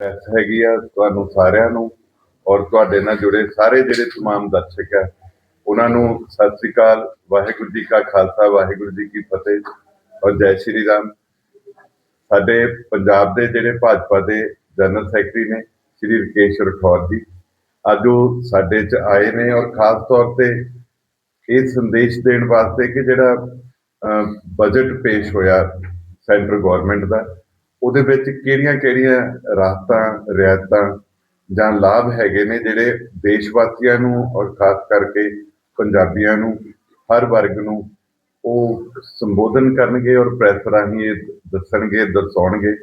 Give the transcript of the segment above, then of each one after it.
ਹੈਗੀ ਆ ਤੁਹਾਨੂੰ ਸਾਰਿਆਂ ਨੂੰ ਔਰ ਤੁਹਾਡੇ ਨਾਲ ਜੁੜੇ ਸਾਰੇ ਜਿਹੜੇ ਤਮਾਮ ਦਰਸ਼ਕ ਆ, ਉਹਨਾਂ ਨੂੰ ਸਤਿ ਸ੍ਰੀ ਅਕਾਲ, ਵਾਹਿਗੁਰੂ ਜੀ ਕਾ ਖਾਲਸਾ, ਵਾਹਿਗੁਰੂ ਜੀ ਕੀ ਫਤਿਹ ਔਰ ਜੈ ਸ਼੍ਰੀ ਰਾਮ। ਸਾਡੇ ਪੰਜਾਬ ਦੇ ਜਿਹੜੇ ਭਾਜਪਾ ਦੇ ਜਨਰਲ ਸੈਕਟਰੀ ਨੇ, ਸ਼੍ਰੀ ਰਕੇਸ਼ ਰਠੌਰ ਜੀ, ਅੱਜ ਉਹ ਸਾਡੇ ਚ ਆਏ ਨੇ ਔਰ ਖਾਸ ਤੌਰ ਤੇ ਇਹ ਸੰਦੇਸ਼ ਦੇਣ ਵਾਸਤੇ ਕਿ ਜਿਹੜਾ ਬਜਟ ਪੇਸ਼ ਹੋਇਆ ਸੈਂਟਰ ਗਵਰਨਮੈਂਟ ਦਾ ਉਹਦੇ ਵਿੱਚ ਕਿਹੜੀਆਂ-ਕਿਹੜੀਆਂ ਰਾਹਤਾਂ ਰਿਆਇਤਾਂ ਜਾਂ ਲਾਭ ਹੈਗੇ ਨੇ ਜਿਹੜੇ ਦੇਸ਼ ਵਾਸੀਆਂ ਨੂੰ ਔਰ ਖਾਸ ਕਰਕੇ ਪੰਜਾਬੀਆਂ ਨੂੰ, ਹਰ ਵਰਗ ਨੂੰ ਉਹ ਸੰਬੋਧਨ ਕਰਨਗੇ ਔਰ ਪ੍ਰੈਸ ਰਾਹੀਂ ਇਹ ਦੱਸਣਗੇ, ਦਰਸਾਉਣਗੇ।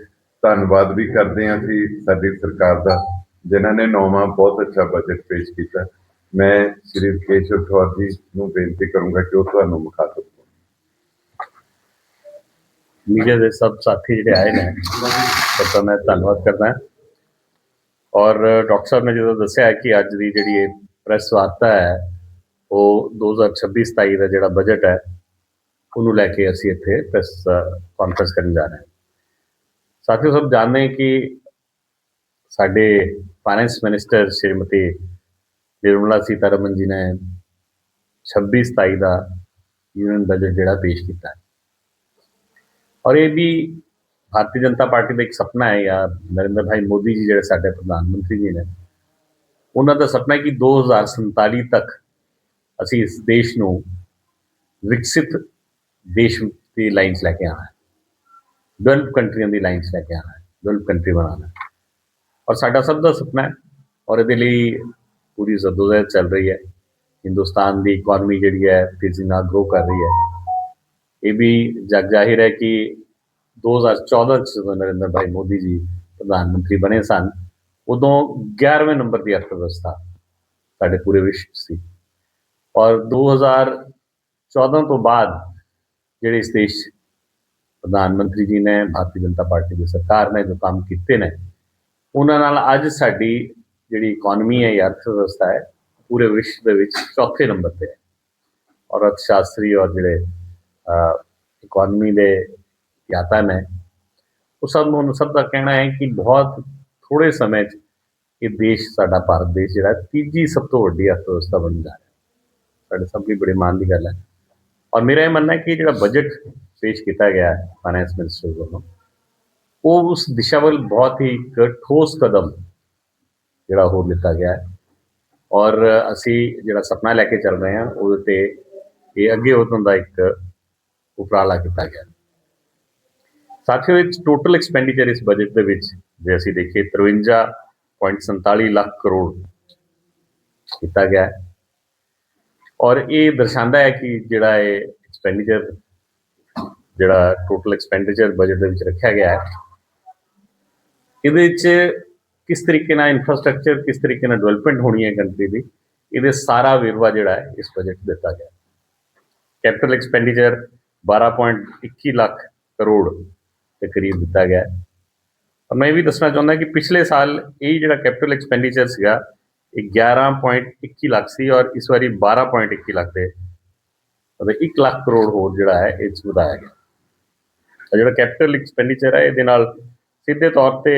ਧੰਨਵਾਦ ਵੀ ਕਰਦੇ ਹਾਂ ਅਸੀਂ ਸਾਡੀ ਸਰਕਾਰ ਦਾ, ਜਿਨ੍ਹਾਂ ਨੇ ਨੌਵਾਂ ਬਹੁਤ ਅੱਛਾ ਬਜਟ ਪੇਸ਼ ਕੀਤਾ। ਮੈਂ ਸ਼੍ਰੀ ਰਕੇਸ਼ ਰਠੌਰ ਜੀ ਨੂੰ ਬੇਨਤੀ ਕਰੂੰਗਾ ਕਿ ਉਹ ਤੁਹਾਨੂੰ ਮੁਖਾਤਬ ਮੀਡੀਆ ਦੇ ਸਭ ਸਾਥੀ ਜਿਹੜੇ ਆਏ ਨੇ ਸਭ ਦਾ ਮੈਂ ਧੰਨਵਾਦ ਕਰਦਾ ਔਰ ਡਾਕਟਰ ਸਾਹਿਬ ਨੇ ਜਦੋਂ ਦੱਸਿਆ ਕਿ ਅੱਜ ਦੀ ਜਿਹੜੀ ਇਹ ਪ੍ਰੈਸ ਵਾਰਤਾ ਹੈ ਉਹ 2026-27 ਦਾ ਜਿਹੜਾ ਬਜਟ ਹੈ ਉਹਨੂੰ ਲੈ ਕੇ ਅਸੀਂ ਇੱਥੇ ਪ੍ਰੈਸ ਕਾਨਫਰੰਸ ਕਰਨ ਜਾ ਰਹੇ ਹਾਂ ਸਾਥੀਓ ਸਭ ਜਾਣਦੇ ਕਿ ਸਾਡੇ ਫਾਈਨੈਂਸ ਮਿਨਿਸਟਰ ਸ਼੍ਰੀਮਤੀ ਨਿਰਮਲਾ ਸੀਤਾਰਮਨ ਜੀ ਨੇ 26-27 ਦਾ ਯੂਨੀਅਨ ਬਜਟ ਜਿਹੜਾ ਪੇਸ਼ ਕੀਤਾ ਔਰ ਇਹ ਵੀ ਭਾਰਤੀ ਜਨਤਾ ਪਾਰਟੀ ਦਾ ਇੱਕ ਸੁਪਨਾ ਹੈ ਯਾਰ, ਨਰਿੰਦਰ ਭਾਈ ਮੋਦੀ ਜੀ ਜਿਹੜੇ ਸਾਡੇ ਪ੍ਰਧਾਨ ਮੰਤਰੀ ਜੀ ਨੇ, ਉਹਨਾਂ ਦਾ ਸੁਪਨਾ ਹੈ ਕਿ 2047 ਤੱਕ ਅਸੀਂ ਇਸ ਦੇਸ਼ ਨੂੰ ਵਿਕਸਿਤ ਦੇਸ਼ ਦੀ ਲਾਈਨ 'ਚ ਲੈ ਕੇ ਆਣਾ ਹੈ। ਡਵੈਲਪ ਕੰਟਰੀਆਂ ਦੀ ਲਾਈਨ 'ਚ ਲੈ ਕੇ ਆਣਾ ਹੈ, ਡਵੈਲਪ ਕੰਟਰੀ ਬਣਾਉਣਾ ਹੈ। ਔਰ ਸਾਡਾ ਸਭ ਦਾ ਸੁਪਨਾ ਹੈ ਔਰ ਇਹਦੇ ਲਈ ਪੂਰੀ ਜ਼ਦੋਜਹਿਦ ਚੱਲ ਰਹੀ ਹੈ। ਹਿੰਦੁਸਤਾਨ ਦੀ ਇਕਨੋਮੀ ਜਿਹੜੀ ਹੈ ਤੇਜ਼ੀ ਨਾਲ ਗਰੋ ਕਰ ਰਹੀ ਹੈ। ਇਹ ਵੀ ਜਗ ਜ਼ਾਹਿਰ ਹੈ ਕਿ 2014 ਚ ਜਦੋਂ ਨਰਿੰਦਰ ਭਾਈ ਮੋਦੀ ਜੀ ਪ੍ਰਧਾਨ ਮੰਤਰੀ ਬਣੇ ਸਨ, ਉਦੋਂ 11ਵੇਂ ਨੰਬਰ ਦੀ ਅਰਥਵਿਵਸਥਾ ਸਾਡੇ ਪੂਰੇ ਵਿਸ਼ਵ 'ਚ ਸੀ। ਔਰ 2014 ਤੋਂ ਬਾਅਦ ਜਿਹੜੇ ਇਸ ਦੇਸ਼ ਪ੍ਰਧਾਨ ਮੰਤਰੀ ਜੀ ਨੇ, ਭਾਰਤੀ ਜਨਤਾ ਪਾਰਟੀ ਦੀ ਸਰਕਾਰ ਨੇ ਜੋ ਕੰਮ ਕੀਤੇ ਨੇ, ਉਹਨਾਂ ਨਾਲ ਅੱਜ ਸਾਡੀ ਜਿਹੜੀ ਇਕਨੋਮੀ ਹੈ ਜਾਂ ਅਰਥਵਿਵਸਥਾ ਹੈ, ਪੂਰੇ ਵਿਸ਼ਵ ਦੇ ਵਿੱਚ ਚੌਥੇ ਨੰਬਰ ਤੇ ਹੈ। ਔਰ ਅਰਥ ਸ਼ਾਸਤਰੀ ਔਰ ਜਿਹੜੇ ਇਕਨੋਮੀ ਦੇ ਗਿਆਤਾ ਨੇ। ਉਹ ਸਭ ਨੂੰ ਸਭ ਦਾ ਕਹਿਣਾ ਹੈ ਕਿ ਬਹੁਤ ਥੋੜੇ ਸਮੇਂ 'ਚ ਇਹ ਦੇਸ਼, ਸਾਡਾ ਭਾਰਤ ਦੇਸ਼ ਜਿਹੜਾ ਤੀਜੀ ਸਭ ਤੋਂ ਵੱਡੀ ਅਰਥਵਿਵਸਥਾ ਬਣ ਜਾ ਰਿਹਾ ਸਾਡੇ ਸਭ ਲਈ ਬੜੇ ਮਾਣ ਦੀ ਗੱਲ ਹੈ। ਔਰ ਮੇਰਾ ਇਹ ਮੰਨਣਾ ਹੈ ਕਿ ਜਿਹੜਾ ਬਜਟ ਪੇਸ਼ ਕੀਤਾ ਗਿਆ ਹੈ ਫਾਈਨੈਂਸ ਮਿਨਿਸਟਰ ਵੱਲੋਂ, ਉਹ ਉਸ ਦਿਸ਼ਾ ਵੱਲ ਬਹੁਤ ਹੀ ਇੱਕ ਠੋਸ ਕਦਮ ਜਿਹੜਾ ਹੋਰ ਲਿੱਤਾ ਗਿਆ ਹੈ। ਔਰ ਅਸੀਂ ਜਿਹੜਾ ਸੁਪਨਾ ਲੈ ਕੇ ਚੱਲ ਰਹੇ ਹਾਂ, ਉਹਦੇ ਤੇ ਇਹ ਅੱਗੇ ਵਧਣ ਦਾ ਇੱਕ ਉਪਰਾਲਾ ਕੀਤਾ ਗਿਆ। ਸਾਥੀਓ ਵਿੱਚ ਟੋਟਲ ਐਕਸਪੈਂਡੀਚਰ ਇਸ ਬਜਟ ਦੇ ਵਿੱਚ ਜੇ ਅਸੀਂ ਦੇਖੀਏ 53.47 ਲੱਖ ਕਰੋੜ ਕੀਤਾ ਗਿਆ ਔਰ ਇਹ ਦਰਸਾਉਂਦਾ ਹੈ ਕਿ ਜਿਹੜਾ ਇਹ ਐਕਸਪੈਂਡੀਚਰ ਜਿਹੜਾ ਟੋਟਲ ਐਕਸਪੈਂਡੀਚਰ ਬਜਟ ਦੇ ਵਿੱਚ ਰੱਖਿਆ ਗਿਆ ਹੈ, ਇਹਦੇ ਵਿੱਚ ਕਿਸ ਤਰੀਕੇ ਨਾਲ ਇਨਫਰਾਸਟ੍ਰਕਚਰ ਕਿਸ ਤਰੀਕੇ ਨਾਲ ਡਿਵੈਲਪਮੈਂਟ ਹੋਣੀ ਹੈ ਕੰਟਰੀ ਦੀ, ਇਹਦੇ ਸਾਰਾ ਵੇਰਵਾ ਜਿਹੜਾ ਹੈ, ਇਸ ਬਜਟ ਦਿੱਤਾ ਗਿਆ ਕੈਪੀਟਲ ਐਕਸਪੈਂਡੀਚਰ 12.21 ਲੱਖ ਕਰੋੜ ਦੇ ਕਰੀਬ ਦਿੱਤਾ ਗਿਆ ਔਰ ਮੈਂ ਇਹ ਵੀ ਦੱਸਣਾ ਚਾਹੁੰਦਾ ਕਿ ਪਿਛਲੇ ਸਾਲ ਇਹ ਜਿਹੜਾ ਕੈਪੀਟਲ ਐਕਸਪੈਂਡੀਚਰ ਸੀਗਾ, ਇਹ 11.21 ਲੱਖ ਸੀ ਔਰ ਇਸ ਵਾਰੀ 12.21 ਲੱਖ ਦੇ ਮਤਲਬ 1 ਲੱਖ ਕਰੋੜ ਹੋਰ ਜਿਹੜਾ ਹੈ, ਇਹ 'ਚ ਵਧਾਇਆ ਗਿਆ। ਤਾਂ ਜਿਹੜਾ ਕੈਪੀਟਲ ਐਕਸਪੈਂਡੀਚਰ ਹੈ, ਇਹਦੇ ਨਾਲ ਸਿੱਧੇ ਤੌਰ ਤੇ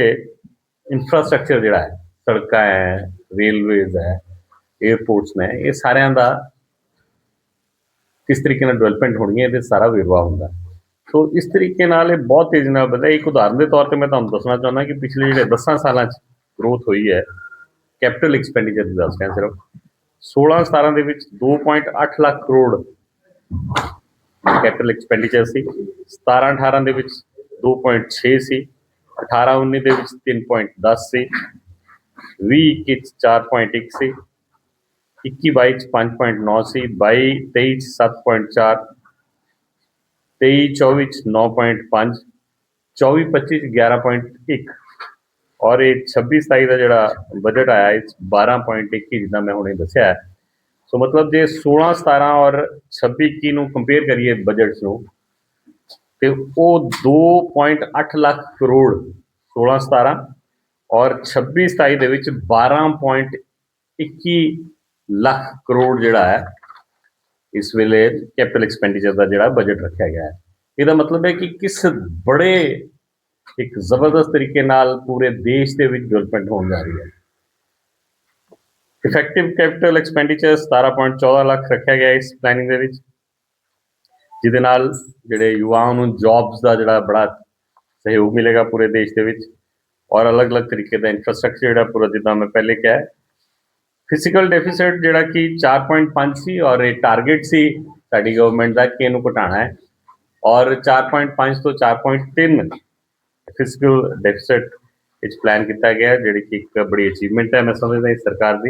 ਇਨਫਰਾਸਟ੍ਰਕਚਰ ਜਿਹੜਾ ਹੈ, ਸੜਕਾਂ ਹੈ ਰੇਲਵੇਜ਼ ਹੈ 에ਅਰਪੋਰਟਸ ਨੇ, ਇਹ ਸਾਰਿਆਂ ਦਾ ਕਿਸ ਤਰੀਕੇ ਨਾਲ ਡਿਵੈਲਪਮੈਂਟ ਹੋਣੀ ਹੈ, ਇਹਦੇ ਸਾਰਾ ਵੇਰਵਾ ਹੁੰਦਾ। ਸੋ ਇਸ ਤਰੀਕੇ ਨਾਲ ਇਹ ਬਹੁਤ ਤੇਜ਼ੀ ਨਾਲ ਵਧਿਆ। ਇੱਕ ਉਦਾਹਰਨ ਦੇ ਤੌਰ ਤੇ ਮੈਂ ਤੁਹਾਨੂੰ ਦੱਸਣਾ ਚਾਹੁੰਦਾ ਕਿ ਪਿਛਲੇ ਜਿਹੜੇ 10 ਸਾਲਾਂ 'ਚ ਗਰੋਥ ਹੋਈ ਹੈ ਕੈਪੀਟਲ ਐਕਸਪੈਂਡੀਚਰ ਦੀ ਦੱਸ ਰਿਹਾ ਸਿਰਫ 16 17 ਦੇ ਵਿੱਚ 2.8 ਲੱਖ ਕਰੋੜ ਕੈਪੀਟਲ ਐਕਸਪੈਂਡੀਚਰ ਸੀ 17 18 ਦੇ ਵਿੱਚ 2.6 ਸੀ 18 19 ਦੇ ਵਿੱਚ 3.10 ਸੀ 20 21 ਚ 4.1 ਸੀ 21 22 ਚ 5.9 ਸੀ 22 23 ਚ 7.4 23 24 ਚ 9.5 24 25 ਚ 11.1 ਔਰ ਇਹ 26 27 ਦਾ ਜਿਹੜਾ ਬਜਟ ਆਇਆ, ਇਹ 'ਚ 12.21 ਜਿੱਦਾਂ ਮੈਂ ਹੁਣੇ ਦੱਸਿਆ ਹੈ। ਸੋ ਮਤਲਬ ਜੇ 16 17 ਔਰ 26 21 ਨੂੰ ਕੰਪੇਅਰ ਕਰੀਏ ਬਜਟਸ ਨੂੰ, ਤੇ ਉਹ 2.8 ਲੱਖ ਕਰੋੜ 16 17 ਔਰ 26 27 ਦੇ ਵਿੱਚ 12.21 ਲੱਖ ਕਰੋੜ ਜਿਹੜਾ ਹੈ, ਇਸ ਵੇਲੇ ਕੈਪੀਟਲ ਐਕਸਪੈਂਡੀਚਰ ਦਾ ਜਿਹੜਾ ਬਜਟ ਰੱਖਿਆ ਗਿਆ ਹੈ। ਇਹਦਾ ਮਤਲਬ ਹੈ ਕਿ ਕਿਸ ਬੜੇ ਇੱਕ ਜ਼ਬਰਦਸਤ ਤਰੀਕੇ ਨਾਲ ਪੂਰੇ ਦੇਸ਼ ਦੇ ਵਿੱਚ ਡਿਵੈਲਪਮੈਂਟ ਹੋਣ ਜਾ ਰਹੀ ਹੈ। ਇਫੈਕਟਿਵ ਕੈਪੀਟਲ ਐਕਸਪੈਂਡੀਚਰ 17.14 ਲੱਖ ਰੱਖਿਆ ਗਿਆ ਇਸ ਪਲੈਨਿੰਗ ਦੇ ਵਿੱਚ। ਜਿਹਦੇ ਨਾਲ ਜਿਹੜੇ ਯੁਵਾਵਾਂ ਨੂੰ ਜੌਬਸ ਦਾ ਜਿਹੜਾ ਬੜਾ ਸਹਿਯੋਗ ਮਿਲੇਗਾ ਪੂਰੇ ਦੇਸ਼ ਦੇ ਵਿੱਚ। ਔਰ ਅਲੱਗ-ਅਲੱਗ ਤਰੀਕੇ ਦਾ ਇਨਫਰਾਸਟ੍ਰਕਚਰ ਜਿਹੜਾ ਪੂਰਾ ਜਿੱਦਾਂ ਮੈਂ ਪਹਿਲੇ ਕਿਹਾ ਫਿਜ਼ੀਕਲ ਡੈਫਿਸਿਟ ਜਿਹੜਾ ਕਿ 4.5 ਸੀ ਔਰ ਇਹ ਟਾਰਗੇਟ ਸੀ, ਸਾਡੀ ਗਵਰਨਮੈਂਟ ਦਾ ਕਿ ਇਹਨੂੰ ਘਟਾਉਣਾ ਹੈ। ਔਰ 4.5 ਤੋਂ 4.3 ਫਿਜ਼ੀਕਲ ਡੈਫਿਸਿਟ ਵਿੱਚ ਪਲਾਨ ਕੀਤਾ ਗਿਆ ਜਿਹੜੀ ਕਿ ਇੱਕ ਬੜੀ ਅਚੀਵਮੈਂਟ ਹੈ, ਮੈਂ ਸਮਝਦਾ ਇਸ ਸਰਕਾਰ ਦੀ।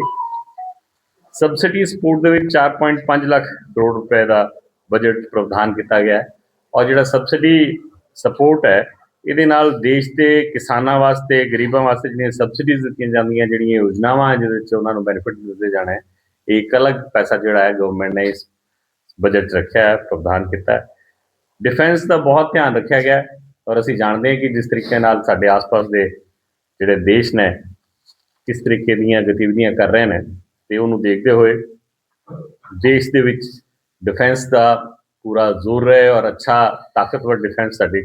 ਸਬਸਿਡੀ ਸਪੋਰਟ ਦੇ ਵਿੱਚ 4.5 ਲੱਖ ਕਰੋੜ ਰੁਪਏ ਦਾ ਬਜਟ ਪ੍ਰਾਵਧਾਨ ਕੀਤਾ ਗਿਆ ਹੈ। ਔਰ ਜਿਹੜਾ ਸਬਸਿਡੀ ਸਪੋਰਟ ਹੈ ਇਹਦੇ ਨਾਲ ਦੇਸ਼ ਦੇ ਕਿਸਾਨਾਂ ਵਾਸਤੇ, ਗਰੀਬਾਂ ਵਾਸਤੇ ਜਿਹੜੀਆਂ ਸਬਸਿਡੀਜ਼ ਦਿੱਤੀਆਂ ਜਾਂਦੀਆਂ, ਜਿਹੜੀਆਂ ਯੋਜਨਾਵਾਂ ਹੈ, ਜਿਹਦੇ ਵਿੱਚ ਉਹਨਾਂ ਨੂੰ ਬੈਨੀਫਿਟ ਦਿੱਤੇ ਜਾਣਾ ਹੈ, ਇਹ ਇੱਕ ਅਲੱਗ ਪੈਸਾ ਜਿਹੜਾ ਹੈ ਗਵਰਨਮੈਂਟ ਨੇ ਇਸ ਬਜਟ 'ਚ ਰੱਖਿਆ ਹੈ ਪ੍ਰਾਵਧਾਨ ਕੀਤਾ ਡਿਫੈਂਸ ਦਾ ਬਹੁਤ ਧਿਆਨ ਰੱਖਿਆ ਗਿਆ ਔਰ ਅਸੀਂ ਜਾਣਦੇ ਹਾਂ ਕਿ ਜਿਸ ਤਰੀਕੇ ਨਾਲ ਸਾਡੇ ਆਸ-ਪਾਸ ਦੇ ਜਿਹੜੇ ਦੇਸ਼ ਨੇ, ਕਿਸ ਤਰੀਕੇ ਦੀਆਂ ਗਤੀਵਿਧੀਆਂ ਕਰ ਰਹੇ ਨੇ, ਤੇ ਉਹਨੂੰ ਦੇਖਦੇ ਹੋਏ ਦੇਸ਼ ਦੇ ਵਿੱਚ ਡਿਫੈਂਸ ਦਾ ਪੂਰਾ ਜ਼ੋਰ ਰਹੇ ਔਰ ਅੱਛਾ ਤਾਕਤਵਰ ਡਿਫੈਂਸ ਸਾਡੀ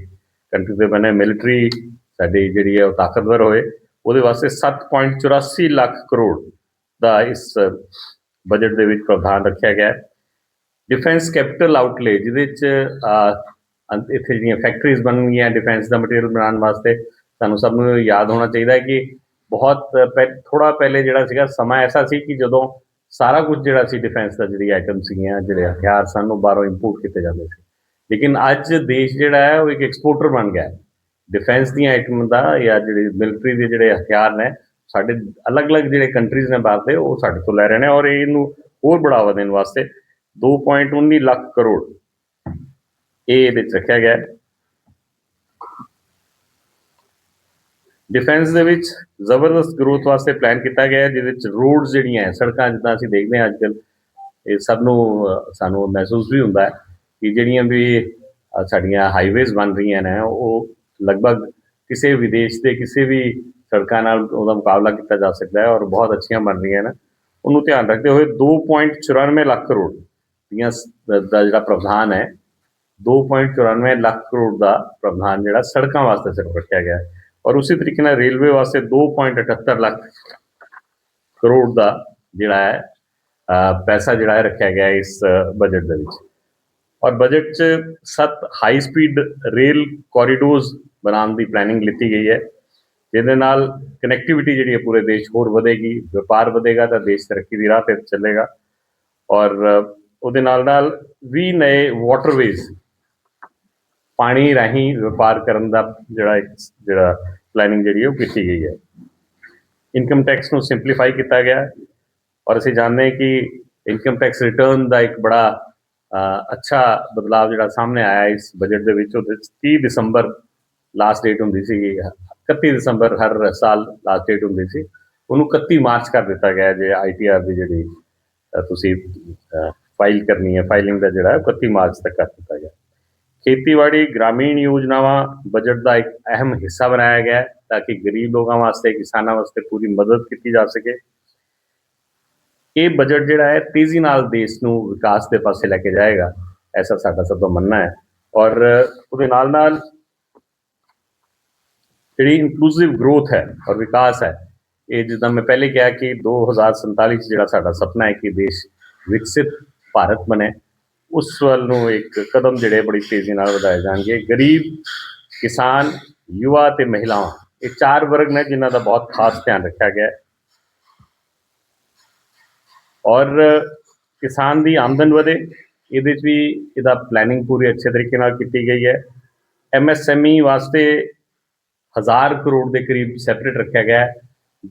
ਕੰਟਰੀ ਦੇ ਬਣੇ ਮਿਲਟਰੀ ਸਾਡੀ ਜਿਹੜੀ ਹੈ ਉਹ ਤਾਕਤਵਰ ਹੋਏ। ਉਹਦੇ ਵਾਸਤੇ 7.84 ਲੱਖ ਕਰੋੜ ਦਾ ਇਸ ਬਜਟ ਦੇ ਵਿੱਚ ਪ੍ਰਾਵਧਾਨ ਰੱਖਿਆ ਗਿਆ ਡਿਫੈਂਸ ਕੈਪੀਟਲ ਆਊਟਲੇ ਜਿਹਦੇ ਵਿੱਚ ਇੱਥੇ ਜਿਹੜੀਆਂ ਫੈਕਟਰੀਜ਼ ਬਣਨਗੀਆਂ ਡਿਫੈਂਸ ਦਾ ਮਟੀਰੀਅਲ ਬਣਾਉਣ ਵਾਸਤੇ, ਸਾਨੂੰ ਸਭ ਨੂੰ ਯਾਦ ਹੋਣਾ ਚਾਹੀਦਾ ਹੈ ਕਿ ਬਹੁਤ ਥੋੜਾ ਪਹਿਲੇ ਜਿਹੜਾ ਸੀਗਾ, ਸਮਾਂ ਐਸਾ ਸੀ ਕਿ ਜਦੋਂ ਸਾਰਾ ਕੁਝ ਜਿਹੜਾ ਸੀ ਡਿਫੈਂਸ ਦਾ, ਜਿਹੜੀ ਆਈਟਮ ਸੀਗੀਆਂ, ਜਿਹੜੇ ਹਥਿਆਰ ਸਨ ਉਹ ਬਾਹਰੋਂ ਇੰਪੋਰਟ ਕੀਤੇ ਜਾਂਦੇ ਸੀ। ਲੇਕਿਨ ਅੱਜ ਦੇਸ਼ ਜਿਹੜਾ ਹੈ, ਉਹ ਇੱਕ ਐਕਸਪੋਰਟਰ ਬਣ ਗਿਆ ਹੈ। ਡਿਫੈਂਸ ਦੀਆਂ ਆਈਟਮਾਂ ਦਾ ਜਾਂ ਜਿਹੜੇ ਮਿਲਟਰੀ ਦੇ ਜਿਹੜੇ ਹਥਿਆਰ ਨੇ, ਸਾਡੇ ਅਲੱਗ-ਅਲੱਗ ਜਿਹੜੇ ਕੰਟਰੀਜ਼ ਨੇ ਬਾਹਰ ਦੇ, ਉਹ ਸਾਡੇ ਤੋਂ ਲੈ ਰਹੇ ਨੇ ਔਰ ਇਹਨੂੰ ਹੋਰ ਬੜਾਵਾ ਦੇਣ ਵਾਸਤੇ 2.19 ਲੱਖ ਕਰੋੜ ਇਹ ਇਹਦੇ ਵਿੱਚ ਰੱਖਿਆ ਗਿਆ ਡਿਫੈਂਸ ਦੇ ਵਿੱਚ ਜ਼ਬਰਦਸਤ ਗਰੋਥ ਵਾਸਤੇ ਪਲਾਨ ਕੀਤਾ ਗਿਆ ਹੈ, ਜਿਹਦੇ ਵਿੱਚ ਰੋਡਸ ਜਿਹੜੀਆਂ ਹੈ, ਸੜਕਾਂ ਜਿੱਦਾਂ ਅਸੀਂ ਦੇਖਦੇ ਹਾਂ ਅੱਜਕੱਲ ਇਹ ਸਭ ਨੂੰ ਸਾਨੂੰ ਮਹਿਸੂਸ ਵੀ ਹੁੰਦਾ ਹੈ। ਕਿ ਜਿਹੜੀਆਂ ਵੀ ਸਾਡੀਆਂ ਹਾਈਵੇਜ਼ ਬਣ ਰਹੀਆਂ ਨੇ, ਉਹ ਲਗਭਗ ਕਿਸੇ ਵਿਦੇਸ਼ ਦੇ ਕਿਸੇ ਵੀ ਸੜਕਾਂ ਨਾਲ ਉਹਦਾ ਮੁਕਾਬਲਾ ਕੀਤਾ ਜਾ ਸਕਦਾ ਹੈ ਔਰ ਬਹੁਤ ਅੱਛੀਆਂ ਬਣ ਰਹੀਆਂ ਨੇ। ਉਹਨੂੰ ਧਿਆਨ ਰੱਖਦੇ ਹੋਏ 2.94 ਲੱਖ ਕਰੋੜ ਦੀਆਂ ਦਾ ਜਿਹੜਾ ਪ੍ਰਾਵਧਾਨ ਹੈ 2.94 ਲੱਖ ਕਰੋੜ ਦਾ ਪ੍ਰਾਵਧਾਨ ਜਿਹੜਾ ਸੜਕਾਂ ਵਾਸਤੇ ਸਿਰਫ ਰੱਖਿਆ ਗਿਆ ਔਰ ਉਸੇ ਤਰੀਕੇ ਨਾਲ ਰੇਲਵੇ ਵਾਸਤੇ 2.78 ਲੱਖ ਕਰੋੜ ਦਾ ਜਿਹੜਾ ਹੈ ਪੈਸਾ ਜਿਹੜਾ ਹੈ ਰੱਖਿਆ ਗਿਆ ਇਸ ਬਜਟ ਦੇ ਵਿੱਚ। ਔਰ ਬਜਟ 'ਚ ਸੱਤ ਹਾਈ ਸਪੀਡ ਰੇਲ ਕੋਰੀਡੋਰਸ ਬਣਾਉਣ ਦੀ ਪਲੈਨਿੰਗ ਲਿੱਤੀ ਗਈ ਹੈ। ਜਿਹਦੇ ਨਾਲ ਕਨੈਕਟੀਵਿਟੀ ਜਿਹੜੀ ਹੈ ਪੂਰੇ ਦੇਸ਼ ਹੋਰ ਵਧੇਗੀ, ਵਪਾਰ ਵਧੇਗਾ ਤਾਂ ਦੇਸ਼ ਤਰੱਕੀ ਦੀ ਰਾਹ ਤੇ ਚੱਲੇਗਾ। ਔਰ ਉਹਦੇ ਨਾਲ ਨਾਲ ਵੀ ਨਏ ਵਾਟਰਵੇਜ਼ ਪਾਣੀ ਰਾਹੀਂ ਵਪਾਰ ਕਰਨ ਦਾ ਜਿਹੜਾ ਜਿਹੜਾ ਪਲੈਨਿੰਗ ਜਿਹੜੀ ਉਹ ਕੀਤੀ ਗਈ ਹੈ। ਇਨਕਮ ਟੈਕਸ ਨੂੰ ਸਿੰਪਲੀਫਾਈ ਕੀਤਾ ਗਿਆ। ਔਰ ਅਸੀਂ ਜਾਣਦੇ ਹਾਂ ਕਿ ਇਨਕਮ ਟੈਕਸ ਰਿਟਰਨ ਦਾ ਇੱਕ ਬੜਾ ਅੱਛਾ ਬਦਲਾਅ ਜਿਹੜਾ ਸਾਹਮਣੇ ਆਇਆ ਇਸ ਬਜਟ ਦੇ ਵਿੱਚ, ਉਹਦੇ 'ਚ 30 ਦਸੰਬਰ ਲਾਸਟ ਡੇਟ ਹੁੰਦੀ ਸੀ 31 ਦਸੰਬਰ ਹਰ ਸਾਲ ਲਾਸਟ ਡੇਟ ਹੁੰਦੀ ਸੀ। ਉਹਨੂੰ 31 ਮਾਰਚ ਕਰ ਦਿੱਤਾ ਗਿਆ ਹੈ, ਜੇ ਆਈਟੀਆਰ ਦੀ ਜਿਹੜੀ ਤੁਸੀਂ ਫਾਈਲ ਕਰਨੀ ਹੈ ਫਾਈਲਿੰਗ ਦਾ ਜਿਹੜਾ ਹੈ 31 ਮਾਰਚ ਤੱਕ ਕਰ ਦਿੱਤਾ ਗਿਆ। ਖੇਤੀਬਾੜੀ, ਗ੍ਰਾਮੀਣ ਯੋਜਨਾਵਾਂ ਬਜਟ ਦਾ ਇੱਕ ਅਹਿਮ ਹਿੱਸਾ ਬਣਾਇਆ ਗਿਆ ਤਾਂ ਕਿ ਗਰੀਬ ਲੋਕਾਂ ਵਾਸਤੇ, ਕਿਸਾਨਾਂ ਵਾਸਤੇ ਪੂਰੀ ਮਦਦ ਕੀਤੀ ਜਾ ਸਕੇ। ਇਹ ਬਜਟ ਜਿਹੜਾ ਹੈ, ਤੇਜ਼ੀ ਨਾਲ ਦੇਸ਼ ਨੂੰ ਵਿਕਾਸ ਦੇ ਪਾਸੇ ਲੈ ਕੇ ਜਾਏਗਾ, ਐਸਾ ਸਾਡਾ ਸਭ ਦਾ ਮੰਨਣਾ ਹੈ। ਔਰ ਉਹਦੇ ਨਾਲ ਨਾਲ ਜਿਹੜੀ ਇਨਕਲੂਸਿਵ ਗਰੋਥ ਹੈ ਔਰ ਵਿਕਾਸ ਹੈ, ਇਹ ਜਿੱਦਾਂ ਮੈਂ ਪਹਿਲੇ ਕਿਹਾ ਕਿ 2047 ਚ ਜਿਹੜਾ ਸਾਡਾ ਸੁਪਨਾ ਹੈ ਕਿ ਦੇਸ਼ ਵਿਕਸਿਤ ਭਾਰਤ ਬਣੇ, ਉਸ ਵੱਲ ਨੂੰ ਇੱਕ ਕਦਮ ਜਿਹੜੇ ਬੜੀ ਤੇਜ਼ੀ ਨਾਲ ਵਧਾਏ ਜਾਣਗੇ। ਗਰੀਬ ਕਿਸਾਨ, ਯੁਵਾ ਤੇ ਮਹਿਲਾਵਾਂ, ਇਹ ਚਾਰ ਵਰਗ ਨੇ ਜਿਨ੍ਹਾਂ ਦਾ ਬਹੁਤ ਖਾਸ ਧਿਆਨ ਰੱਖਿਆ ਗਿਆ ਹੈ। ਔਰ ਕਿਸਾਨ ਦੀ ਆਮਦਨ ਵਧੇ, ਇਹਦੇ 'ਚ ਵੀ ਇਹਦਾ ਪਲੈਨਿੰਗ ਪੂਰੀ ਅੱਛੇ ਤਰੀਕੇ ਨਾਲ ਕੀਤੀ ਗਈ ਹੈ। ਐਮਐਸਐਮਈ ਵਾਸਤੇ 1000 ਕਰੋੜ ਦੇ ਕਰੀਬ ਸੈਪਰੇਟ ਰੱਖਿਆ ਗਿਆ ਹੈ।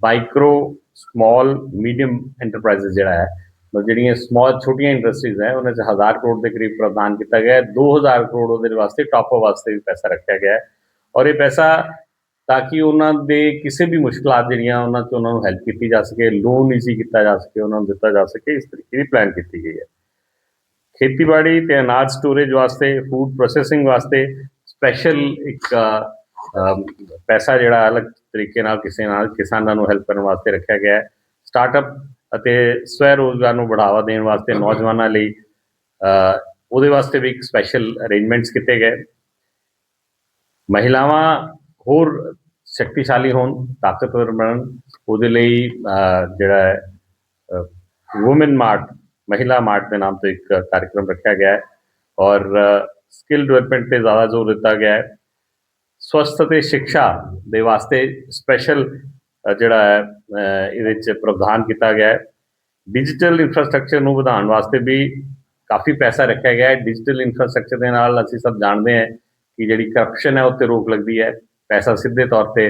ਮਾਈਕਰੋ ਸਮਾਲ ਮੀਡੀਅਮ ਐਂਟਰਪ੍ਰਾਈਜ਼ਸ ਜਿਹੜਾ ਹੈ, ਮਤਲਬ ਜਿਹੜੀਆਂ ਸਮਾਲ ਛੋਟੀਆਂ ਇੰਡਸਟਰੀਜ਼ ਹੈ, ਉਹਨਾਂ 'ਚ 1000 ਕਰੋੜ ਦੇ ਕਰੀਬ ਪ੍ਰਦਾਨ ਕੀਤਾ ਗਿਆ ਹੈ। 2000 ਕਰੋੜ ਉਹਦੇ ਵਾਸਤੇ ਟਾਪ ਵਾਸਤੇ ਵੀ ਪੈਸਾ ਰੱਖਿਆ ਗਿਆ ਹੈ। ਔਰ ਇਹ ਪੈਸਾ ਤਾਂ ਕਿ ਉਹਨਾਂ ਦੇ ਕਿਸੇ ਵੀ ਮੁਸ਼ਕਲਾਂ ਜਿਹੜੀਆਂ ਉਹਨਾਂ ਤੋਂ ਉਹਨਾਂ ਨੂੰ ਹੈਲਪ ਕੀਤੀ ਜਾ ਸਕੇ ਲੋਨ ਈਜ਼ੀ ਕੀਤਾ ਜਾ ਸਕੇ ਉਹਨਾਂ ਨੂੰ ਦਿੱਤਾ ਜਾ ਸਕੇ ਇਸ ਤਰੀਕੇ ਦੀ ਪਲਾਨ ਕੀਤੀ ਗਈ ਹੈ। ਖੇਤੀਬਾੜੀ ਤੇ ਅਨਾਜ ਸਟੋਰੇਜ ਵਾਸਤੇ ਫੂਡ ਪ੍ਰੋਸੈਸਿੰਗ ਵਾਸਤੇ ਸਪੈਸ਼ਲ ਇੱਕ ਪੈਸਾ ਜਿਹੜਾ ਅਲੱਗ ਤਰੀਕੇ ਨਾਲ ਕਿਸੇ ਨਾਲ ਕਿਸਾਨਾਂ ਨੂੰ ਹੈਲਪ ਕਰਨ ਵਾਸਤੇ ਰੱਖਿਆ ਗਿਆ ਹੈ। ਸਟਾਰਟਅਪ ਅਤੇ ਸਵੈ ਰੋਜ਼ਗਾਰ ਨੂੰ ਬੜਾਵਾ ਦੇਣ ਵਾਸਤੇ ਨੌਜਵਾਨਾਂ ਲਈ ਉਹਦੇ ਵਾਸਤੇ ਵੀ ਇੱਕ ਸਪੈਸ਼ਲ ਅਰੇਂਜਮੈਂਟਸ ਕੀਤੇ ਗਏ। ਮਹਿਲਾਵਾਂ ਹੋਰ ਸ਼ਕਤੀਸ਼ਾਲੀ ਹੋਣ, ਤਾਕਤਵਰ ਬਣਨ, ਉਹਦੇ ਲਈ ਜਿਹੜਾ ਹੈ ਵੂਮਨ ਮਾਰਟ ਮਹਿਲਾ ਮਾਰਟ ਦੇ ਨਾਮ ਤੋਂ ਇੱਕ ਕਾਰਜਕ੍ਰਮ ਰੱਖਿਆ ਗਿਆ ਹੈ ਔਰ ਸਕਿੱਲ ਡਿਵੈਲਪਮੈਂਟ ਤੇ ਜ਼ਿਆਦਾ ਜ਼ੋਰ ਦਿੱਤਾ ਗਿਆ ਹੈ। ਸਵਸਥ ਅਤੇ ਸਿੱਖਿਆ ਦੇ ਵਾਸਤੇ ਸਪੈਸ਼ਲ ਜਿਹੜਾ ਹੈ ਇਹਦੇ 'ਚ ਪ੍ਰਾਵਧਾਨ ਕੀਤਾ ਗਿਆ ਹੈ। ਡਿਜੀਟਲ ਇਨਫਰਾਸਟ੍ਰਕਚਰ ਨੂੰ ਵਧਾਉਣ ਵਾਸਤੇ ਵੀ ਕਾਫੀ ਪੈਸਾ ਰੱਖਿਆ ਗਿਆ ਹੈ। ਡਿਜੀਟਲ ਇਨਫਰਾਸਟ੍ਰਕਚਰ ਦੇ ਨਾਲ ਅਸੀਂ ਸਭ ਜਾਣਦੇ ਹਾਂ ਕਿ ਜਿਹੜੀ ਕਰਪਸ਼ਨ ਹੈ ਉੱਤੇ ਰੋਕ ਲੱਗਦੀ ਹੈ। ਪੈਸਾ ਸਿੱਧੇ ਤੌਰ ਤੇ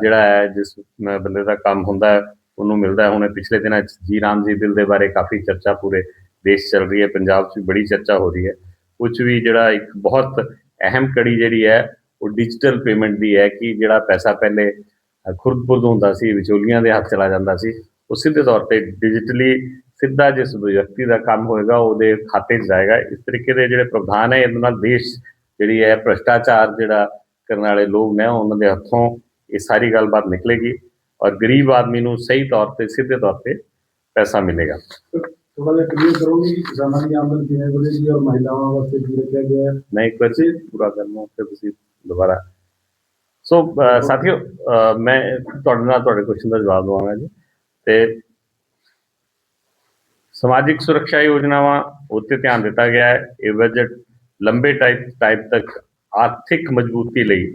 ਜਿਹੜਾ ਹੈ, ਜਿਸ ਬੰਦੇ ਦਾ ਕੰਮ ਹੁੰਦਾ ਹੈ, ਉਹਨੂੰ ਮਿਲਦਾ ਹੈ। ਹੁਣ ਪਿਛਲੇ ਦਿਨਾਂ 'ਚ ਜੀ ਰਾਮ ਜੀ ਬਿੱਲ ਦੇ ਬਾਰੇ ਕਾਫੀ ਚਰਚਾ ਪੂਰੇ ਦੇਸ਼ ਚੱਲ ਰਹੀ ਹੈ, ਪੰਜਾਬ 'ਚ ਵੀ ਬੜੀ ਚਰਚਾ ਹੋ ਰਹੀ ਹੈ। ਕੁਝ ਵੀ ਜਿਹੜਾ ਇੱਕ ਬਹੁਤ ਅਹਿਮ ਕੜੀ ਜਿਹੜੀ ਹੈ, ਉਹ ਡਿਜੀਟਲ ਪੇਮੈਂਟ ਦੀ ਹੈ ਕਿ ਜਿਹੜਾ ਪੈਸਾ ਪਹਿਲੇ ਖੁਰਦਪੁਰਦ ਹੁੰਦਾ ਸੀ, ਵਿਚੋਲੀਆਂ ਦੇ ਹੱਥ ਚਲਾ ਜਾਂਦਾ ਸੀ, ਉਹ ਸਿੱਧੇ ਤੌਰ ਤੇ ਡਿਜੀਟਲੀ ਸਿੱਧਾ ਜਿਸ ਵਿਅਕਤੀ ਦਾ ਕੰਮ ਹੋਏਗਾ, ਉਹਦੇ ਖਾਤੇ 'ਚ ਜਾਏਗਾ। ਇਸ ਤਰੀਕੇ ਦੇ ਜਿਹੜੇ ਪ੍ਰਾਵਧਾਨ ਹੈ, ਇਹਦੇ ਨਾਲ ਦੇਸ਼ ਜਿਹੜੀ ਹੈ, ਭ੍ਰਸ਼ਟਾਚਾਰ ਜਿਹੜਾ ਕਰਨ ਵਾਲੇ ਲੋਕ ਨੇ ਉਹਨਾਂ ਦੇ ਹੱਥੋਂ ਇਹ ਸਾਰੀ ਗੱਲਬਾਤ ਨਿਕਲੇਗੀ ਔਰ ਗਰੀਬ ਆਦਮੀ ਨੂੰ ਸਹੀ ਤੌਰ ਤੇ ਸਿੱਧੇ ਤੌਰ ਤੇ ਪੈਸਾ ਮਿਲੇਗਾ। ਜਿਹਾ ਕਲੀਅਰ ਕਰੋਗੇ ਕਿ ਕਿਸਾਨਾਂ ਦੀ ਆਮਦਨ ਕਿਵੇਂ ਵਧੇਗੀ ਔਰ ਮਹਿਲਾਵਾਂ ਵਾਸਤੇ ਕੀ ਰੱਖਿਆ ਗਿਆ ਹੈ? ਮੈਂ ਇੱਕ ਵਾਰ ਜੀ ਪੂਰਾ ਕਰਨਾ ਫਿਰ ਤੁਸੀਂ ਦੁਬਾਰਾ। ਸੋ ਸਾਥੀਓ ਮੈਂ ਤੁਹਾਡੇ ਨਾਲ ਤੁਹਾਡੇ ਕੁਐਸਚਨ ਦਾ ਜਵਾਬ ਦਵਾਂਗਾ ਜੀ। ਤੇ ਸਮਾਜਿਕ ਸੁਰੱਖਿਆ ਯੋਜਨਾਵਾਂ ਉੱਤੇ ਧਿਆਨ ਦਿੱਤਾ ਗਿਆ ਹੈ। ਇਹ ਬਜਟ ਲੰਬੇ ਟਾਈਪ ਟਾਈਪ ਤੱਕ ਆਰਥਿਕ ਮਜ਼ਬੂਤੀ ਲਈ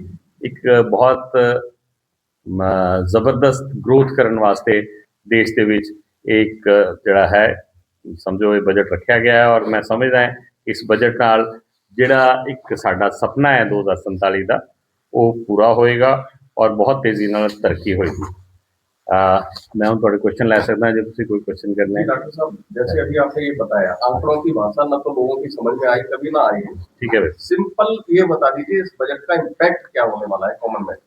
ਇੱਕ ਬਹੁਤ ਜ਼ਬਰਦਸਤ ਗਰੋਥ ਕਰਨ ਵਾਸਤੇ ਦੇਸ਼ ਦੇ ਵਿੱਚ ਇੱਕ ਜਿਹੜਾ ਹੈ, ਸਮਝੋ ਇਹ ਬਜਟ ਰੱਖਿਆ ਗਿਆ ਹੈ ਔਰ ਮੈਂ ਸਮਝਦਾ ਇਸ ਬਜਟ ਨਾਲ ਜਿਹੜਾ ਇੱਕ ਸਾਡਾ ਸੁਪਨਾ ਹੈ 2047 ਦਾ, ਉਹ ਪੂਰਾ ਹੋਏਗਾ ਔਰ ਬਹੁਤ ਤੇਜ਼ੀ ਨਾਲ ਤਰੱਕੀ ਹੋਏਗੀ। मैं उन थोड़े क्वेश्चन ला सकता हूँ जब से कोई क्वेश्चन करने हैं। डॉक्टर साहब जैसे अभी आपने ये बताया आंकड़ों की भाषा ना तो लोगों की समझ में आई कभी ना आई। ठीक है सिंपल ये बता दीजिए इस बजट का इम्पैक्ट क्या होने वाला है कॉमन मैन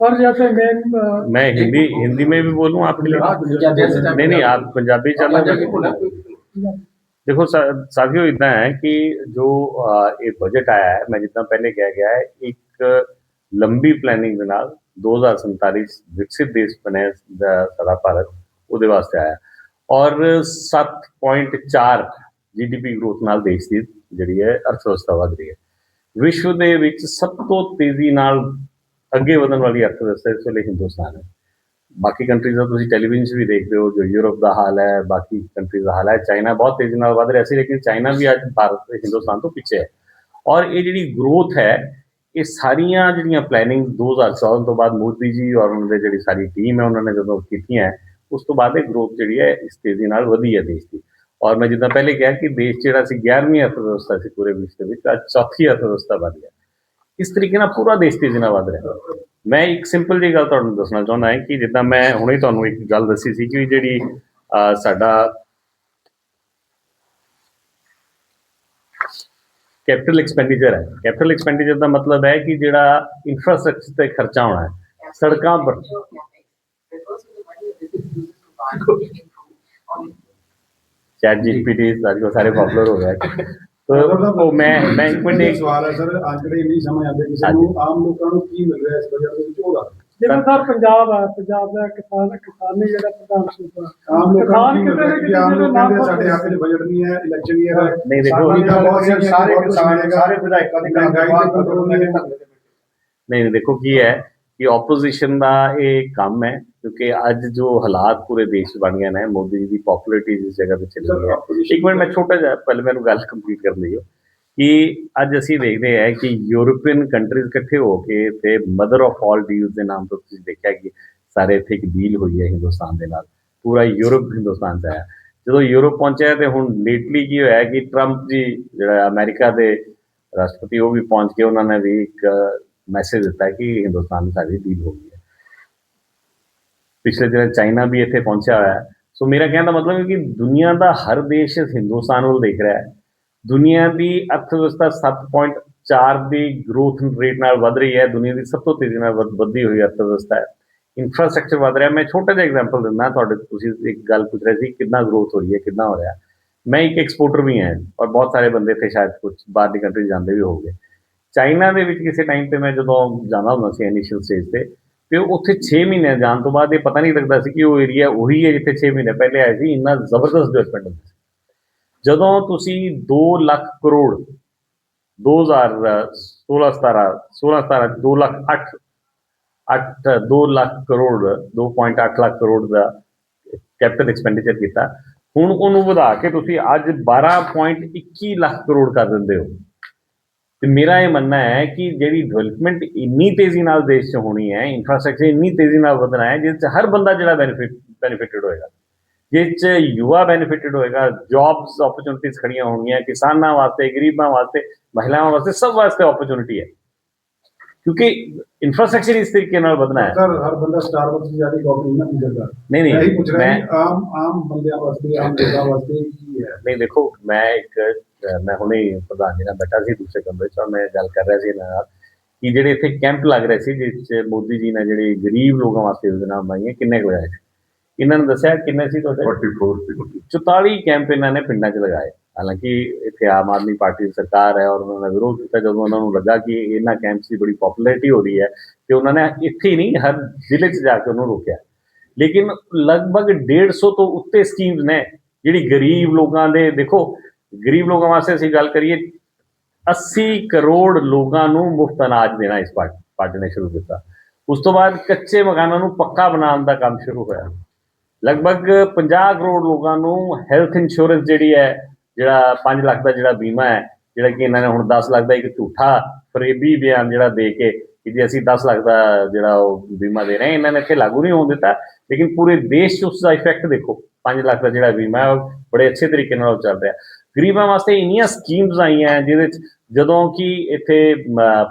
और जैसे मैं मैं हिंदी हिंदी में भी बोलूँ आपके हाँ, लिए नहीं नहीं आप पंजाबी चला देखो। साथियों इतना है कि जो एक बजट आया है मैं जितना पहले कह गया है एक लंबी प्लानिंग के 2047 ਵਿਕਸਿਤ ਦੇਸ਼ ਬਣੇ ਦਾ ਸਾਡਾ ਭਾਰਤ, ਉਹਦੇ ਵਾਸਤੇ ਆਇਆ। ਔਰ 7.4 ਜੀਡੀਪੀ ਗਰੋਥ ਨਾਲ ਦੇਸ਼ ਦੀ ਜਿਹੜੀ ਹੈ ਅਰਥਵਿਵਸਥਾ ਵਧ ਰਹੀ ਹੈ। ਵਿਸ਼ਵ ਦੇ ਵਿੱਚ ਸਭ ਤੋਂ ਤੇਜ਼ੀ ਨਾਲ ਅੱਗੇ ਵਧਣ ਵਾਲੀ ਅਰਥਵਿਵਸਥਾ ਇਸ ਵੇਲੇ ਹਿੰਦੁਸਤਾਨ ਹੈ। ਬਾਕੀ ਕੰਟਰੀਜ਼ ਦਾ ਤੁਸੀਂ ਟੈਲੀਵਿਜ਼ਨ 'ਚ ਵੀ ਦੇਖਦੇ ਹੋ, ਜੋ ਯੂਰਪ ਦਾ ਹਾਲ ਹੈ, ਬਾਕੀ ਕੰਟਰੀਜ਼ ਦਾ ਹਾਲ ਹੈ ਚਾਈਨਾ ਬਹੁਤ ਤੇਜ਼ੀ ਨਾਲ ਵਧ ਰਿਹਾ ਸੀ, ਲੇਕਿਨ ਚਾਈਨਾ ਵੀ ਅੱਜ ਭਾਰਤ, ਹਿੰਦੁਸਤਾਨ ਤੋਂ ਪਿੱਛੇ ਹੈ। ਔਰ ਇਹ ਜਿਹੜੀ ਗਰੋਥ ਹੈ ਇਹ ਸਾਰੀਆਂ ਜਿਹੜੀਆਂ ਪਲੈਨਿੰਗ 2014 ਤੋਂ ਬਾਅਦ ਮੋਦੀ ਜੀ ਔਰ ਉਹਨਾਂ ਦੇ ਜਿਹੜੀ ਸਾਰੀ ਟੀਮ ਹੈ, ਉਹਨਾਂ ਨੇ ਜਦੋਂ ਕੀਤੀਆਂ ਉਸ ਤੋਂ ਬਾਅਦ ਇਹ ਗਰੋਥ ਜਿਹੜੀ ਹੈ, ਇਸ ਤੇਜ਼ੀ ਨਾਲ ਵਧੀ ਹੈ ਦੇਸ਼ ਦੀ। ਔਰ ਮੈਂ ਜਿੱਦਾਂ ਪਹਿਲੇ ਕਿਹਾ ਕਿ ਦੇਸ਼ ਜਿਹੜਾ ਸੀ 11ਵੀਂ ਅਰਥਵਿਵਸਥਾ ਸੀ ਪੂਰੇ ਵਿਸ਼ਵ ਦੇ ਵਿੱਚ, ਅੱਜ ਚੌਥੀ ਅਰਥਵਿਵਸਥਾ ਬਣ ਗਿਆ। ਇਸ ਤਰੀਕੇ ਨਾਲ ਪੂਰਾ ਦੇਸ਼ ਤੇਜ਼ੀ ਨਾਲ ਵਧ ਰਿਹਾ। ਮੈਂ ਇੱਕ ਸਿੰਪਲ ਜਿਹੀ ਗੱਲ ਤੁਹਾਨੂੰ ਦੱਸਣਾ ਚਾਹੁੰਦਾ ਹਾਂ ਕਿ ਜਿੱਦਾਂ ਮੈਂ ਹੁਣੇ ਤੁਹਾਨੂੰ ਇੱਕ ਗੱਲ ਦੱਸੀ ਸੀ ਕਿ ਜਿਹੜੀ ਸਾਡਾ ਕੈਪੀਟਲ ਐਕਸਪੈਂਡੀਚਰ ਹੈ ਕੈਪੀਟਲ ਐਕਸਪੈਂਡੀਚਰ ਦਾ ਮਤਲਬ ਹੈ ਕਿ ਜਿਹੜਾ ਇਨਫਰਾਸਟ੍ਰਕਚਰ ਤੇ ਖਰਚਾ ਹੋਣਾ ਹੈ ਸੜਕਾਂ ਪਰ ਚੈਟ ਜੀਪੀਟੀ ਅੱਜ ਕੱਲ੍ਹ ਸਾਰੇ ਪਪੂਲਰ ਹੋ ਗਿਆ ਹੈ ਤੋ ਉਹ ਮੈਂ ਮੈਂ ਇੱਕ ਮਿੰਟ ਇੱਕ ਸਵਾਲ ਹੈ ਸਰ ਆਂਕੜੇ ਨਹੀਂ ਸਮਝ ਆਉਂਦੇ ਕਿਸੇ ਨੂੰ ਆਮ ਲੋਕਾਂ ਨੂੰ ਕੀ ਮਿਲ ਰਿਹਾ ਇਸ ਬਜਟ ਦੇ ਵਿੱਚ ਉਹਦਾ ਜਿਵੇਂ ਸਰ ਪੰਜਾਬ ਹੈ ਪੰਜਾਬ ਦਾ ਕਿਸਾਨ ਕਿਸਾਨੀ ਜਿਹੜਾ ਪ੍ਰਧਾਨ ਸੂਬਾ ਆਮ ਲੋਕਾਂ ਨੂੰ ਮਿਲ ਕਿਤੇ ਰਿਹਾ ਨਾ ਆਮ ਕਿਤੇ ਲੋਕ ਕਹਿੰਦੇ ਸਾਡੇ ਹੱਥ 'ਚ ਬਜਟ ਨਹੀਂ ਹੈ ਇਲੈਕਸ਼ਨ ਈਅਰ ਹੈ। ਨਹੀਂ, ਦੇਖੋ, ਸਾਰੇ ਕਿਸਾਨ ਸਾਰੇ ਵਿਧਾਇਕਾਂ ਦੀ ਮਹਿੰਗਾਈ ਤੇ ਕੰਟਰੋਲ ਨਹੀਂ ਹੈ। ਨਹੀਂ ਨਹੀਂ ਦੇਖੋ ਕੀ ਹੈ ਕਿ ਆਪੋਜੀਸ਼ਨ ਦਾ ਇਹ ਕੰਮ ਹੈ ਕਿਉਂਕਿ ਅੱਜ ਜੋ ਹਾਲਾਤ ਪੂਰੇ ਦੇਸ਼ 'ਚ ਬਣ ਗਏ ਨੇ ਮੋਦੀ ਜੀ ਦੀ ਪਪੂਲੈਰਿਟੀ ਜਿਸ ਜਗ੍ਹਾ ਤੇ ਚੱਲੀ ਗਈ ਹੈ। ਇੱਕ ਮਿੰਟ ਮੈਂ ਛੋਟਾ ਜਿਹਾ ਪਹਿਲੇ ਮੈਨੂੰ ਗੱਲ ਕੰਪਲੀਟ ਕਰਨ ਦਿਓ। ਕਿ ਅੱਜ ਅਸੀਂ ਦੇਖਦੇ ਹਾਂ ਕਿ ਯੂਰੋਪੀਅਨ ਕੰਟਰੀਜ਼ ਇਕੱਠੇ ਹੋ ਕੇ ਤੇ ਮਦਰ ਆਫ ਆਲ ਡੀਲਸ ਦੇ ਨਾਮ ਤੋਂ ਤੁਸੀਂ ਦੇਖਿਆ ਕਿ ਸਾਰੇ ਇੱਥੇ ਇੱਕ ਡੀਲ ਹੋਈ ਹੈ ਹਿੰਦੁਸਤਾਨ ਦੇ ਨਾਲ, ਪੂਰਾ ਯੂਰਪ ਹਿੰਦੁਸਤਾਨ 'ਚ ਆਇਆ। ਜਦੋਂ ਯੂਰਪ ਪਹੁੰਚਿਆ ਤੇ ਹੁਣ ਲੇਟਲੀ ਕੀ ਹੋਇਆ ਕਿ ਟਰੰਪ ਜੀ, ਜਿਹੜਾ ਅਮਰੀਕਾ ਦੇ ਰਾਸ਼ਟਰਪਤੀ, ਉਹ ਵੀ ਪਹੁੰਚ ਕੇ ਉਹਨਾਂ ਨੇ ਵੀ ਇੱਕ ਮੈਸੇਜ ਦਿੱਤਾ ਕਿ ਹਿੰਦੁਸਤਾਨ ਨਾਲ ਸਾਡੀ ਡੀਲ ਹੋ ਗਈ ਹੈ। ਪਿਛਲੇ ਦਿਨ ਚਾਈਨਾ ਵੀ ਇੱਥੇ ਪਹੁੰਚਿਆ ਹੋਇਆ ਸੋ ਮੇਰਾ ਕਹਿਣ ਦਾ ਮਤਲਬ ਹੈ ਕਿ ਦੁਨੀਆ ਦਾ ਹਰ ਦੇਸ਼ ਹਿੰਦੁਸਤਾਨ ਵੱਲ ਦੇਖ ਰਿਹਾ ਹੈ। ਦੁਨੀਆ ਦੀ ਅਰਥਵਿਵਸਥਾ 7.4 ਦੀ ਗਰੋਥ ਰੇਟ ਨਾਲ ਵਧ ਰਹੀ ਹੈ। ਦੁਨੀਆ ਦੀ ਸਭ ਤੋਂ ਤੇਜ਼ੀ ਨਾਲ ਵਧ- ਵਧਦੀ ਹੋਈ ਅਰਥਵਿਵਸਥਾ ਹੈ। ਇਨਫਰਾਸਟ੍ਰਕਚਰ ਵਧ ਰਿਹਾ। ਮੈਂ ਛੋਟਾ ਜਿਹਾ ਐਗਜ਼ਾਮਪਲ ਦਿੰਦਾ ਤੁਹਾਡੇ ਤੁਸੀਂ ਇੱਕ ਗੱਲ ਪੁੱਛ ਰਹੇ ਸੀ, ਕਿੰਨਾ ਗਰੋਥ ਹੋ ਰਹੀ ਹੈ, ਕਿੰਨਾ ਹੋ ਰਿਹਾ। ਮੈਂ ਇੱਕ ਐਕਸਪੋਰਟਰ ਵੀ ਹਾਂ ਔਰ ਬਹੁਤ ਸਾਰੇ ਬੰਦੇ ਇੱਥੇ ਸ਼ਾਇਦ ਕੁਝ ਬਾਹਰ ਦੀ ਕੰਟਰੀ ਜਾਂਦੇ ਵੀ ਹੋਗੇ ਚਾਈਨਾ ਦੇ ਵਿੱਚ ਕਿਸੇ ਟਾਈਮ ਤੇ ਮੈਂ ਜਦੋਂ ਜਾਂਦਾ ਹੁੰਦਾ ਸੀ ਇਨੀਸ਼ੀਅਲ ਸਟੇਜ ਤੇ ਤੇ ਉੱਥੇ 6 ਮਹੀਨੇ ਜਾਣ ਤੋਂ ਬਾਅਦ ਇਹ ਪਤਾ ਨਹੀਂ ਲੱਗਦਾ ਸੀ ਕਿ ਉਹ ਏਰੀਆ ਉਹੀ ਹੈ ਜਿੱਥੇ 6 ਮਹੀਨੇ ਪਹਿਲੇ ਆਏ ਸੀ। ਇੰਨਾ ਜ਼ਬਰਦਸਤ ਡਿਵੈਲਪਮੈਂਟ ਹੁੰਦਾ ਸੀ। ਜਦੋਂ ਤੁਸੀਂ 2 ਲੱਖ ਕਰੋੜ 2016 17 16 17 2 ਲੱਖ 8 8 2 ਲੱਖ ਕਰੋੜ 2.8 ਲੱਖ ਕਰੋੜ ਦਾ ਕੈਪੀਟਲ ਐਕਸਪੈਂਡੀਚਰ ਕੀਤਾ, ਹੁਣ ਉਹਨੂੰ ਵਧਾ ਕੇ ਤੁਸੀਂ ਅੱਜ 12.21 ਲੱਖ ਕਰੋੜ ਕਰ ਦਿੰਦੇ ਹੋ। ਤੇ ਮੇਰਾ ਇਹ ਮੰਨਣਾ ਹੈ ਕਿ ਜਿਹੜੀ ਡਿਵੈਲਪਮੈਂਟ ਇੰਨੀ ਤੇਜ਼ੀ ਨਾਲ ਦੇਸ਼ 'ਚ ਹੋਣੀ ਹੈ ਇਨਫਰਾਸਟ੍ਰਕਚਰ ਇੰਨੀ ਤੇਜ਼ੀ ਨਾਲ ਵਧਣਾ ਹੈ ਜਿਸ 'ਚ ਹਰ ਬੰਦਾ ਜਿਹੜਾ ਬੈਨੀਫਿਟ ਬੈਨੀਫਿਟਡ ਹੋਏਗਾ। ਜਿਸ 'ਚ ਯੁਵਾ ਬੈਨੀਫਿਟਡ ਹੋਏਗਾ ਜੌਬਸ ਓਪਰਚੁਨਿਟੀਜ਼ ਖੜੀਆਂ ਹੋਣਗੀਆਂ ਕਿਸਾਨਾਂ ਵਾਸਤੇ ਗਰੀਬਾਂ ਵਾਸਤੇ ਮਹਿਲਾਵਾਂ ਵਾਸਤੇ ਸਭ ਵਾਸਤੇ ਓਪਰਚੁਨਿਟੀ ਹੈ। ਕਿਉਂਕਿ ਇਨਫਰਾਸਟ੍ਰਕਚਰ ਇਸ ਤਰੀਕੇ ਨਾਲ ਵਧਣਾ ਹੈ। ਸਰ ਹਰ ਬੰਦਾ ਸਟਾਰਬਕਸ ਦੀ ਜਾਰੀ ਕਾਫੀ ਨਾ ਸਕਦਾ ਨਹੀਂ ਨਹੀਂ। ਮੈਂ ਆਮ ਆਮ ਬੰਦਿਆਂ ਵਾਸਤੇ ਆਮ ਲੋਕਾਂ ਵਾਸਤੇ ਕੀ ਹੈ? ਨਹੀਂ ਦੇਖੋ ਮੈਂ ਇੱਕ ਮੈਂ ਹੁਣੇ ਪ੍ਰਧਾਨ ਜੀ ਨਾਲ ਬੈਠਾ ਸੀ ਦੂਸਰੇ ਕਮਰੇ 'ਚ ਮੈਂ ਗੱਲ ਕਰ ਰਿਹਾ ਸੀ ਨਾਲ ਕਿ ਜਿਹੜੇ ਇੱਥੇ ਕੈਂਪ ਲੱਗ ਰਹੇ ਸੀ ਜਿਸ 'ਚ ਮੋਦੀ ਜੀ ਨੇ ਜਿਹੜੇ ਗਰੀਬ ਲੋਕਾਂ ਵਾਸਤੇ ਯੋਜਨਾ ਬਣਾਈਆਂ ਕਿੰਨੇ ਕੁ ਸੀ? ਇਹਨਾਂ ਨੇ ਦੱਸਿਆ ਕਿੰਨੇ ਸੀ ਤੁਹਾਡੇ? 44 ਸੀ 44 ਕੈਂਪ ਇਹਨਾਂ ਨੇ ਪਿੰਡਾਂ 'ਚ ਲਗਾਏ। ਹਾਲਾਂਕਿ ਇੱਥੇ ਆਮ ਆਦਮੀ ਪਾਰਟੀ ਦੀ ਸਰਕਾਰ ਹੈ ਔਰ ਉਹਨਾਂ ਨੇ ਵਿਰੋਧ ਕੀਤਾ ਜਦੋਂ ਉਹਨਾਂ ਨੂੰ ਲੱਗਾ ਕਿ ਇਹਨਾਂ ਕੈਂਪਸ ਦੀ ਬੜੀ ਪਪੂਲੈਰਿਟੀ ਹੋ ਰਹੀ ਹੈ ਤੇ ਉਹਨਾਂ ਨੇ ਇੱਥੇ ਹੀ ਨਹੀਂ ਹਰ ਜ਼ਿਲ੍ਹੇ 'ਚ ਜਾ ਕੇ ਉਹਨੂੰ ਰੋਕਿਆ। ਲੇਕਿਨ ਲਗਭਗ 150 ਤੋਂ ਉੱਤੇ ਸਕੀਮਸ ਨੇ ਜਿਹੜੀ ਗਰੀਬ ਲੋਕਾਂ ਦੇ ਦੇਖੋ ਗਰੀਬ ਲੋਕਾਂ ਵਾਸਤੇ ਅਸੀਂ ਗੱਲ ਕਰੀਏ 80 ਕਰੋੜ ਲੋਕਾਂ ਨੂੰ ਮੁਫਤ ਅਨਾਜ ਦੇਣਾ ਇਸ ਪਾਰਟੀ ਪਾਰਟੀ ਨੇ ਸ਼ੁਰੂ ਕੀਤਾ। ਉਸ ਤੋਂ ਬਾਅਦ ਕੱਚੇ ਮਕਾਨਾਂ ਨੂੰ ਪੱਕਾ ਬਣਾਉਣ ਦਾ ਕੰਮ ਸ਼ੁਰੂ ਹੋਇਆ। ਲਗਭਗ 50 ਕਰੋੜ ਲੋਕਾਂ ਨੂੰ ਹੈਲਥ ਇੰਸ਼ੋਰੈਂਸ ਜਿਹੜੀ ਹੈ, ਜਿਹੜਾ 5 ਲੱਖ ਦਾ ਜਿਹੜਾ ਬੀਮਾ ਹੈ, ਜਿਹੜਾ ਕਿ ਇਹਨਾਂ ਨੇ ਹੁਣ 10 ਲੱਖ ਦਾ ਇੱਕ ਝੂਠਾ ਫਰੇਬੀ ਬਿਆਨ ਜਿਹੜਾ ਦੇ ਕੇ ਕਿ ਜੇ ਅਸੀਂ 10 ਲੱਖ ਦਾ ਜਿਹੜਾ ਉਹ ਬੀਮਾ ਦੇ ਰਹੇ ਇਹਨਾਂ ਨੇ ਇੱਥੇ ਲਾਗੂ ਨਹੀਂ ਹੋਣ ਦਿੱਤਾ। ਲੇਕਿਨ ਪੂਰੇ ਦੇਸ਼ 'ਚ ਉਸ ਦਾ ਇਫੈਕਟ ਦੇਖੋ 5 ਲੱਖ ਦਾ ਜਿਹੜਾ ਬੀਮਾ ਹੈ, ਉਹ ਬੜੇ ਅੱਛੇ ਤਰੀਕੇ ਨਾਲ ਉਹ ਚੱਲ ਰਿਹਾ। ਗਰੀਬਾਂ ਵਾਸਤੇ ਇੰਨੀਆਂ ਸਕੀਮਸ ਆਈਆਂ ਜਿਹਦੇ 'ਚ ਜਦੋਂ ਕਿ ਇੱਥੇ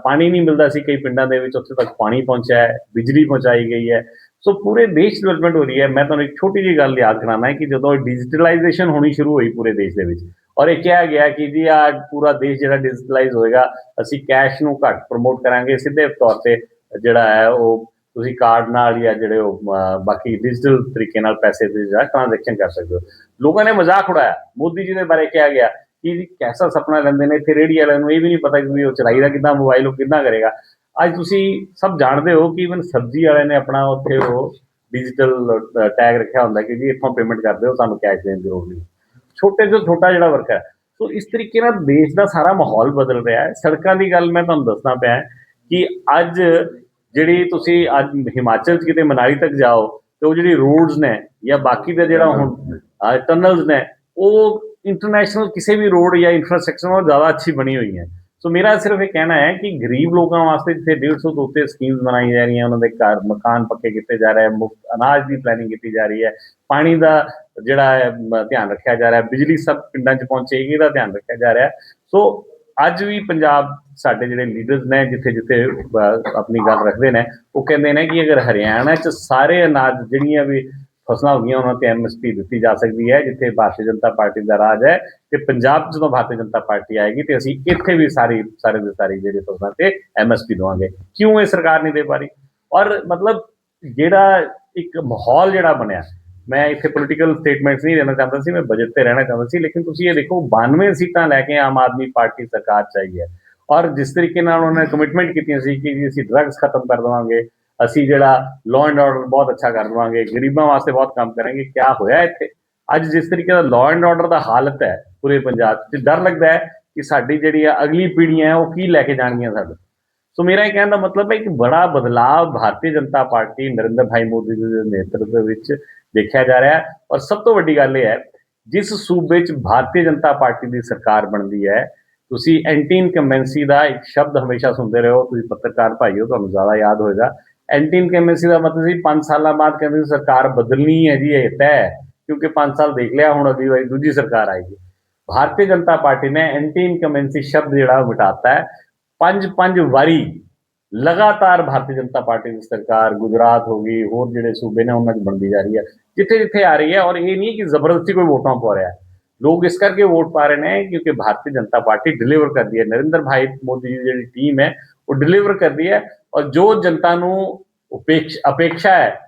ਪਾਣੀ ਨਹੀਂ ਮਿਲਦਾ ਸੀ, ਕਈ ਪਿੰਡਾਂ ਦੇ ਵਿੱਚ ਉੱਥੇ ਤੱਕ ਪਾਣੀ ਪਹੁੰਚਿਆ ਹੈ, ਬਿਜਲੀ ਪਹੁੰਚਾਈ ਗਈ ਹੈ। ਸੋ ਪੂਰੇ ਦੇਸ਼ ਡਿਵੈਲਪਮੈਂਟ ਹੋ ਰਹੀ ਹੈ ਮੈਂ ਤੁਹਾਨੂੰ ਇੱਕ ਛੋਟੀ ਜਿਹੀ ਗੱਲ ਯਾਦ ਕਰਾਉਣਾ ਹੈ ਕਿ ਜਦੋਂ ਡਿਜੀਟਲਾਈਜੇਸ਼ਨ ਹੋਣੀ ਸ਼ੁਰੂ ਹੋਈ ਪੂਰੇ ਦੇਸ਼ ਦੇ ਵਿੱਚ ਔਰ ਇਹ ਕਿਹਾ ਗਿਆ ਕਿ ਜੀ ਆ ਪੂਰਾ ਦੇਸ਼ ਜਿਹੜਾ ਡਿਜੀਟਲਾਈਜ਼ ਹੋਏਗਾ ਅਸੀਂ ਕੈਸ਼ ਨੂੰ ਘੱਟ ਪ੍ਰਮੋਟ ਕਰਾਂਗੇ ਸਿੱਧੇ ਤੌਰ ਤੇ ਜਿਹੜਾ ਹੈ ਉਹ ਤੁਸੀਂ ਕਾਰਡ ਨਾਲ ਜਾਂ ਜਿਹੜੇ ਉਹ ਬਾਕੀ ਡਿਜੀਟਲ ਤਰੀਕੇ ਨਾਲ ਪੈਸੇ ਦੇ ਜਿਹੜਾ ਟ੍ਰਾਂਜੈਕਸ਼ਨ ਕਰ ਸਕਦੇ ਹੋ ਲੋਕਾਂ ਨੇ ਮਜ਼ਾਕ ਉਡਾਇਆ ਮੋਦੀ ਜੀ ਦੇ ਬਾਰੇ ਕਿਹਾ ਗਿਆ ਕਿ ਜੀ ਕੈਸਾ ਸੁਪਨਾ ਲੈਂਦੇ ਨੇ ਇੱਥੇ ਰੇਹੜੀ ਵਾਲਿਆਂ ਨੂੰ ਇਹ ਵੀ ਨਹੀਂ ਪਤਾ ਕਿ ਵੀ ਉਹ ਚਲਾਈਦਾ ਕਿੱਦਾਂ ਮੋਬਾਈਲ ਉਹ ਕਿੱਦਾਂ ਕਰੇਗਾ ਅੱਜ ਤੁਸੀਂ ਸਭ ਜਾਣਦੇ ਹੋ ਕਿ ਇਵਨ ਸਬਜ਼ੀ ਵਾਲਿਆਂ ਨੇ ਆਪਣਾ ਉੱਥੇ ਉਹ ਡਿਜੀਟਲ ਟੈਗ ਰੱਖਿਆ ਹੁੰਦਾ ਕਿ ਜੀ ਇੱਥੋਂ ਪੇਮੈਂਟ ਕਰਦੇ ਹੋ, ਸਾਨੂੰ ਕੈਸ਼ ਦੇਣ ਦੀ ਲੋੜ ਨਹੀਂ। ਛੋਟੇ ਤੋਂ ਛੋਟਾ ਜਿਹੜਾ ਵਰਕ ਹੈ। ਸੋ ਇਸ ਤਰੀਕੇ ਨਾਲ ਦੇਸ਼ ਦਾ ਸਾਰਾ ਮਾਹੌਲ ਬਦਲ ਰਿਹਾ ਹੈ। ਸੜਕਾਂ ਦੀ ਗੱਲ ਮੈਂ ਤੁਹਾਨੂੰ ਦੱਸਣਾ ਪਿਆ ਕਿ ਅੱਜ ਜਿਹੜੀ ਤੁਸੀਂ ਅੱਜ ਹਿਮਾਚਲ 'ਚ ਕਿਤੇ ਮਨਾਲੀ ਤੱਕ ਜਾਓ ਤੇ ਉਹ ਜਿਹੜੀ ਰੋਡਸ ਨੇ ਜਾਂ ਬਾਕੀ ਦਾ ਜਿਹੜਾ ਹੁਣ ਟਨਲਸ ਨੇ, ਉਹ ਇੰਟਰਨੈਸ਼ਨਲ ਕਿਸੇ ਵੀ ਰੋਡ ਜਾਂ ਇਨਫਰਾਸਟ੍ਰਕਚਰ ਨਾਲੋਂ ਜ਼ਿਆਦਾ ਅੱਛੀ ਬਣੀ ਹੋਈ ਹੈ। ਸੋ ਮੇਰਾ ਸਿਰਫ ਇਹ ਕਹਿਣਾ ਹੈ ਕਿ ਗਰੀਬ ਲੋਕਾਂ ਵਾਸਤੇ ਜਿੱਥੇ 150 ਤੋਂ ਉੱਤੇ ਸਕੀਮਸ ਬਣਾਈ ਜਾ ਰਹੀਆਂ ਉਹਨਾਂ ਦੇ ਘਰ ਮਕਾਨ ਪੱਕੇ ਕੀਤੇ ਜਾ ਰਹੇ ਮੁਫਤ ਅਨਾਜ ਦੀ ਪਲੈਨਿੰਗ ਕੀਤੀ ਜਾ ਰਹੀ ਹੈ ਪਾਣੀ ਦਾ ਜਿਹੜਾ ਹੈ ਧਿਆਨ ਰੱਖਿਆ ਜਾ ਰਿਹਾ ਬਿਜਲੀ ਸਭ ਪਿੰਡਾਂ 'ਚ ਪਹੁੰਚੇਗੀ ਇਹਦਾ ਧਿਆਨ ਰੱਖਿਆ ਜਾ ਰਿਹਾ ਸੋ ਅੱਜ ਵੀ ਪੰਜਾਬ ਸਾਡੇ ਜਿਹੜੇ ਲੀਡਰਸ ਨੇ ਜਿੱਥੇ ਜਿੱਥੇ ਆਪਣੀ ਗੱਲ ਰੱਖਦੇ ਨੇ ਉਹ ਕਹਿੰਦੇ ਨੇ ਕਿ ਅਗਰ ਹਰਿਆਣਾ 'ਚ ਸਾਰੇ ਅਨਾਜ ਜਿਹੜੀਆਂ ਵੀ ਫਸਲਾਂ ਹੋ ਗਈਆਂ, ਉਹਨਾਂ ਤੇ ਐਮਐਸਪੀ ਦਿੱਤੀ ਜਾ ਸਕਦੀ ਹੈ, ਜਿੱਥੇ ਭਾਰਤੀ ਜਨਤਾ ਪਾਰਟੀ ਦਾ ਰਾਜ ਹੈ ਤੇ ਪੰਜਾਬ ਜਦੋਂ ਭਾਰਤੀ ਜਨਤਾ ਪਾਰਟੀ ਆਏਗੀ ਤੇ ਅਸੀਂ ਇੱਥੇ ਵੀ ਸਾਰੀ, ਸਾਰੇ ਦੇ ਸਾਰੀ ਜਿਹੜੇ ਫਸਲਾਂ ਤੇ ਐਮਐਸਪੀ ਦਵਾਂਗੇ। ਕਿਉਂ ਇਹ ਸਰਕਾਰ ਨਹੀਂ ਦੇ ਪਾ ਰਹੀ? ਔਰ ਮਤਲਬ ਜਿਹੜਾ ਇੱਕ ਮਾਹੌਲ ਜਿਹੜਾ ਬਣਿਆ, ਮੈਂ ਇੱਥੇ ਪੋਲੀਟੀਕਲ ਸਟੇਟਮੈਂਟਸ ਨਹੀਂ ਦੇਣਾ ਚਾਹੁੰਦਾ ਸੀ, ਮੈਂ ਬਜਟ ਤੇ ਰਹਿਣਾ ਚਾਹੁੰਦਾ ਸੀ, ਲੇਕਿਨ ਤੁਸੀਂ ਇਹ ਦੇਖੋ 92 ਸੀਟਾਂ ਲੈ ਕੇ ਆਮ ਆਦਮੀ ਪਾਰਟੀ ਸਰਕਾਰ ਚਾਹੀਏ ਹੈ। ਔਰ ਜਿਸ ਤਰੀਕੇ ਨਾਲ ਉਹਨਾਂ ਨੇ ਕਮਿਟਮੈਂਟ ਕੀਤੀਆਂ ਸੀ ਕਿ ਅਸੀਂ ਡਰੱਗਸ ਖਤਮ ਕਰ ਦੇਵਾਂਗੇ ਅਸੀਂ ਜਿਹੜਾ ਲਾਅ ਐਂਡ ਆਰਡਰ ਬਹੁਤ ਅੱਛਾ ਕਰ ਲਵਾਂਗੇ ਗਰੀਬਾਂ ਵਾਸਤੇ ਬਹੁਤ ਕੰਮ ਕਰਾਂਗੇ, ਕਿਆ ਹੋਇਆ ਇੱਥੇ? ਅੱਜ ਜਿਸ ਤਰੀਕੇ ਦਾ ਲਾਅ ਐਂਡ ਆਰਡਰ ਦਾ ਹਾਲਤ ਹੈ ਪੂਰੇ ਪੰਜਾਬ 'ਚ, ਡਰ ਲੱਗਦਾ ਹੈ ਕਿ ਸਾਡੀ ਜਿਹੜੀ ਆ ਅਗਲੀ ਪੀੜ੍ਹੀਆਂ ਹੈ ਉਹ ਕੀ ਲੈ ਕੇ ਜਾਣਗੀਆਂ ਸਾਡੇ। ਸੋ ਮੇਰਾ ਇਹ ਕਹਿਣ ਦਾ ਮਤਲਬ ਹੈ ਕਿ ਬੜਾ ਬਦਲਾਅ ਭਾਰਤੀ ਜਨਤਾ ਪਾਰਟੀ ਨਰਿੰਦਰ ਭਾਈ ਮੋਦੀ ਜੀ ਦੇ ਨੇਤਰਤਵ ਵਿੱਚ ਦੇਖਿਆ ਜਾ ਰਿਹਾ ਹੈ। ਔਰ ਸਭ ਤੋਂ ਵੱਡੀ ਗੱਲ ਇਹ ਹੈ, ਜਿਸ ਸੂਬੇ 'ਚ ਭਾਰਤੀ ਜਨਤਾ ਪਾਰਟੀ ਦੀ ਸਰਕਾਰ ਬਣਦੀ ਹੈ, ਤੁਸੀਂ ਐਂਟੀ ਇਨਕੰਬੈਂਸੀ ਦਾ ਇੱਕ ਸ਼ਬਦ ਹਮੇਸ਼ਾ ਸੁਣਦੇ ਰਹੇ ਹੋ ਤੁਸੀਂ ਪੱਤਰਕਾਰ ਭਾਈਓ ਤੁਹਾਨੂੰ ਜ਼ਿਆਦਾ ਯਾਦ ਹੋਏਗਾ। ਐਂਟੀ ਇਨਕੰਬੈਂਸੀ ਦਾ ਮਤਲਬ ਸੀ 5 ਸਾਲਾਂ ਬਾਅਦ ਕਹਿੰਦੇ ਸੀ ਸਰਕਾਰ ਬਦਲਣੀ ਹੈ ਜੀ ਇਹ ਤੈਅ ਹੈ ਕਿਉਂਕਿ 5 ਸਾਲ ਦੇਖ ਲਿਆ ਹੁਣ ਅਗਲੀ ਵਾਰੀ ਦੂਜੀ ਸਰਕਾਰ ਆਏਗੀ ਭਾਰਤੀ ਜਨਤਾ ਪਾਰਟੀ ਨੇ ਐਂਟੀ ਇਨਕੰਬੈਂਸੀ ਸ਼ਬਦ ਜਿਹੜਾ ਉਹ ਮਿਟਾਤਾ ਹੈ ਪੰਜ ਪੰਜ ਵਾਰੀ ਲਗਾਤਾਰ ਭਾਰਤੀ ਜਨਤਾ ਪਾਰਟੀ ਦੀ ਸਰਕਾਰ ਗੁਜਰਾਤ ਹੋ ਗਈ ਹੋਰ ਜਿਹੜੇ ਸੂਬੇ ਨੇ ਉਹਨਾਂ 'ਚ ਬਣਦੀ ਜਾ ਰਹੀ ਹੈ ਜਿੱਥੇ ਜਿੱਥੇ ਆ ਰਹੀ ਹੈ ਔਰ ਇਹ ਨਹੀਂ ਕਿ ਜ਼ਬਰਦਸਤੀ ਕੋਈ ਵੋਟਾਂ ਪਾ ਰਿਹਾ ਹੈ ਲੋਕ ਇਸ ਕਰਕੇ ਵੋਟ ਪਾ ਰਹੇ ਨੇ ਕਿਉਂਕਿ ਭਾਰਤੀ ਜਨਤਾ ਪਾਰਟੀ ਡਿਲੀਵਰ ਕਰਦੀ ਹੈ ਨਰਿੰਦਰ ਭਾਈ ਮੋਦੀ ਦੀ ਜਿਹੜੀ ਟੀਮ ਹੈ ਉਹ ਡਿਲੀਵਰ ਕਰਦੀ ਹੈ ਔਰ ਜੋ ਜਨਤਾ ਨੂੰ ਉਪੇਕਸ਼ ਅਪੇक्षा ਹੈ,